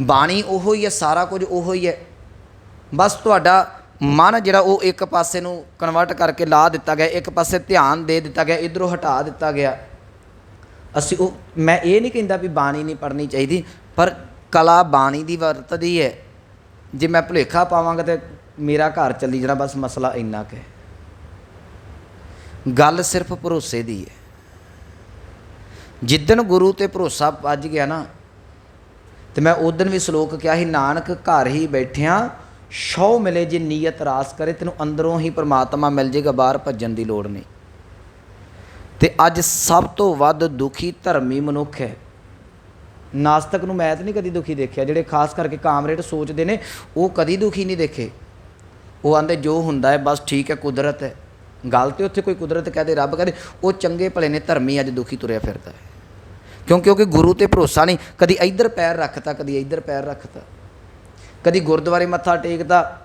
ਬਾਣੀ ਉਹੋ ਹੀ ਹੈ ਸਾਰਾ ਕੁਝ ਉਹੋ ਹੀ ਹੈ ਬਸ ਤੁਹਾਡਾ ਮਨ ਜਿਹੜਾ ਉਹ ਇੱਕ ਪਾਸੇ ਨੂੰ ਕਨਵਰਟ ਕਰਕੇ ਲਾ ਦਿੱਤਾ ਗਿਆ, ਇੱਕ ਪਾਸੇ ਧਿਆਨ ਦੇ ਦਿੱਤਾ ਗਿਆ, ਇਧਰੋਂ ਹਟਾ ਦਿੱਤਾ ਗਿਆ। ਅਸੀਂ ਉਹ, ਮੈਂ ਇਹ ਨਹੀਂ ਕਹਿੰਦਾ ਵੀ ਬਾਣੀ ਨਹੀਂ ਪੜ੍ਹਨੀ ਚਾਹੀਦੀ, ਪਰ ਕਲਾ ਬਾਣੀ ਦੀ ਵਰਤਦੀ ਹੈ। ਜੇ ਮੈਂ ਭੁਲੇਖਾ ਪਾਵਾਂਗਾ ਤੇ ਮੇਰਾ ਘਰ ਚੱਲੀ ਜਾਣਾ, ਬਸ ਮਸਲਾ ਇੰਨਾ ਕੁ ਹੈ। ਗੱਲ ਸਿਰਫ ਭਰੋਸੇ ਦੀ ਹੈ। ਜਿੱਦਣ ਗੁਰੂ ਤੇ ਭਰੋਸਾ ਵੱਜ ਗਿਆ ਨਾ, ਤੇ ਮੈਂ ਉਦੋਂ ਵੀ ਸ਼ਲੋਕ ਕਿਹਾ ਸੀ, ਨਾਨਕ ਘਰ ਹੀ ਬੈਠਿਆਂ ਸ਼ੌ ਮਿਲੇ ਜੇ ਨੀਅਤ ਰਾਸ ਕਰੇ, ਤੈਨੂੰ ਅੰਦਰੋਂ ਹੀ ਪ੍ਰਮਾਤਮਾ ਮਿਲ ਜੇਗਾ, ਬਾਹਰ ਭੱਜਣ ਦੀ ਲੋੜ ਨਹੀਂ। ਤੇ ਅੱਜ ਸਭ ਤੋਂ ਵੱਧ ਦੁਖੀ ਧਰਮੀ ਮਨੁੱਖ ਹੈ। ਨਾਸਤਕ ਨੂੰ ਮੈਂ ਤਾਂ ਨਹੀਂ ਕਦੀ ਦੁਖੀ ਦੇਖਿਆ। ਜਿਹੜੇ ਖਾਸ ਕਰਕੇ ਕਾਮਰੇਡ ਸੋਚਦੇ ਨੇ, ਉਹ ਕਦੀ ਦੁਖੀ ਨਹੀਂ ਦੇਖੇ। ਉਹ ਆਂਦੇ, ਜੋ ਹੁੰਦਾ ਹੈ, ਬਸ ਠੀਕ ਹੈ, ਕੁਦਰਤ ਹੈ। ਗੱਲ ਤੇ ਉੱਥੇ ਕੋਈ ਕੁਦਰਤ ਕਹਦੇ, ਰੱਬ ਕਹਦੇ, ਉਹ ਚੰਗੇ ਭਲੇ ਨੇ, ਧਰਮੀ ਅੱਜ ਦੁਖੀ ਤੁਰਿਆ ਫਿਰਦਾ ਹੈ। ਕਿਉਂਕਿ ਉਹ ਕਿ ਗੁਰੂ ਤੇ ਭਰੋਸਾ ਨਹੀਂ। ਕਦੀ ਇੱਧਰ ਪੈਰ ਰੱਖਤਾ, ਕਦੀ ਇੱਧਰ ਪੈਰ ਰੱਖਤਾ। ਕਦੀ ਗੁਰਦੁਆਰੇ ਮੱਥਾ ਟੇਕਦਾ,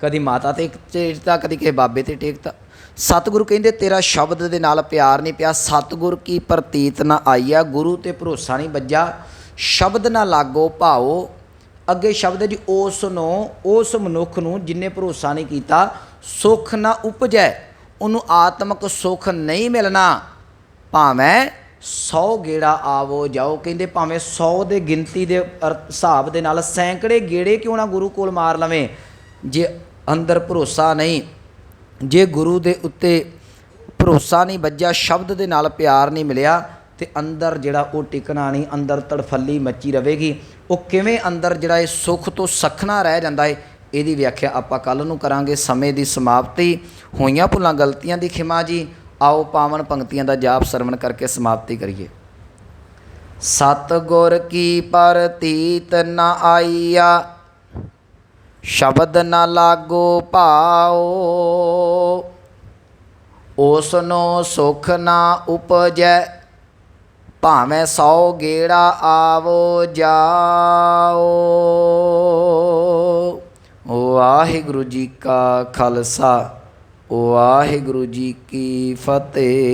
ਕਦੀ ਮਾਤਾ ਤੇ ਟੇਕਦਾ, ਕਦੀ ਕਿਸੇ ਬਾਬੇ ਤੇ ਟੇਕਦਾ। ਸਤਿਗੁਰੂ ਕਹਿੰਦੇ, ਤੇਰਾ ਸ਼ਬਦ ਦੇ ਨਾਲ ਪਿਆਰ ਨਹੀਂ ਪਿਆ। ਸਤਿਗੁਰ ਕੀ ਪ੍ਰਤੀਤ ਨਾ ਆਈਆ ਗੁਰੂ ਤੇ ਭਰੋਸਾ ਨਹੀਂ ਵੱਜਾ ਸ਼ਬਦ ਨਾ ਲਾਗੋ ਭਾਓ। ਅੱਗੇ ਸ਼ਬਦ ਹੈ ਜੀ, ਉਸ ਨੂੰ, ਉਸ ਮਨੁੱਖ ਨੂੰ ਜਿਨੇ ਭਰੋਸਾ ਨਹੀਂ ਕੀਤਾ, ਸੁਖ ਨਾ ਉਪਜੈ। ਉਹਨੂੰ ਆਤਮਿਕ ਸੁਖ ਨਹੀਂ ਮਿਲਣਾ। ਭਾਵੇਂ 100 ਗੇੜਾ ਆਵੋ ਜਾਓ। ਕਹਿੰਦੇ, ਭਾਵੇਂ 100 ਦੇ ਗਿਣਤੀ ਦੇ ਅਰ- ਹਿਸਾਬ ਦੇ ਨਾਲ ਸੈਂਕੜੇ ਗੇੜੇ ਕਿਉਂ ਨਾ ਗੁਰੂ ਕੋਲ ਮਾਰ ਲਵੇਂ? ਜੇ ਅੰਦਰ ਭਰੋਸਾ ਨਹੀਂ ਜੇ ਗੁਰੂ ਦੇ ਉੱਤੇ ਭਰੋਸਾ ਨਹੀਂ ਵੱਜਿਆ, ਸ਼ਬਦ ਦੇ ਨਾਲ ਪਿਆਰ ਨਹੀਂ ਮਿਲਿਆ, ਤੇ ਅੰਦਰ ਜਿਹੜਾ ਉਹ ਟਿਕਣਾ ਨਹੀਂ, ਅੰਦਰ ਤੜਫੱਲੀ ਮੱਚੀ ਰਹੇਗੀ। ਉਹ ਕਿਵੇਂ ਅੰਦਰ ਜਿਹੜਾ ਇਹ ਸੁੱਖ ਤੋਂ ਸਖਣਾ ਰਹਿ ਜਾਂਦਾ ਏ, ਇਹਦੀ ਵਿਆਖਿਆ ਆਪਾਂ ਕੱਲ ਨੂੰ ਕਰਾਂਗੇ। ਸਮੇਂ ਦੀ ਸਮਾਪਤੀ। ਹੋਈਆਂ ਭੁੱਲਾਂ, ਗਲਤੀਆਂ ਦੀ ਖਿਮਾ ਜੀ। ਆਓ ਪਾਵਨ ਪੰਕਤੀਆਂ ਦਾ ਜਾਪ ਸਰਵਣ ਕਰਕੇ ਸਮਾਪਤੀ ਕਰੀਏ। ਸਤ ਗੁਰ ਕੀ ਪ੍ਰਤੀਤ ਨ ਆਈਆ ਸ਼ਬਦ ਨਾ ਲਾਗੋ ਭਾਓ ਉਸ ਨੂੰ ਸੁਖ ਨਾ ਉਪਜੈ, ਭਾਵੇਂ ਸੌ ਗੇੜਾ ਆਵੋ ਜਾਓ। ਵਾਹਿਗੁਰੂ ਜੀ ਕਾ ਖਾਲਸਾ, ਵਾਹਿਗੁਰੂ ਜੀ ਕੀ ਫਤਿਹ।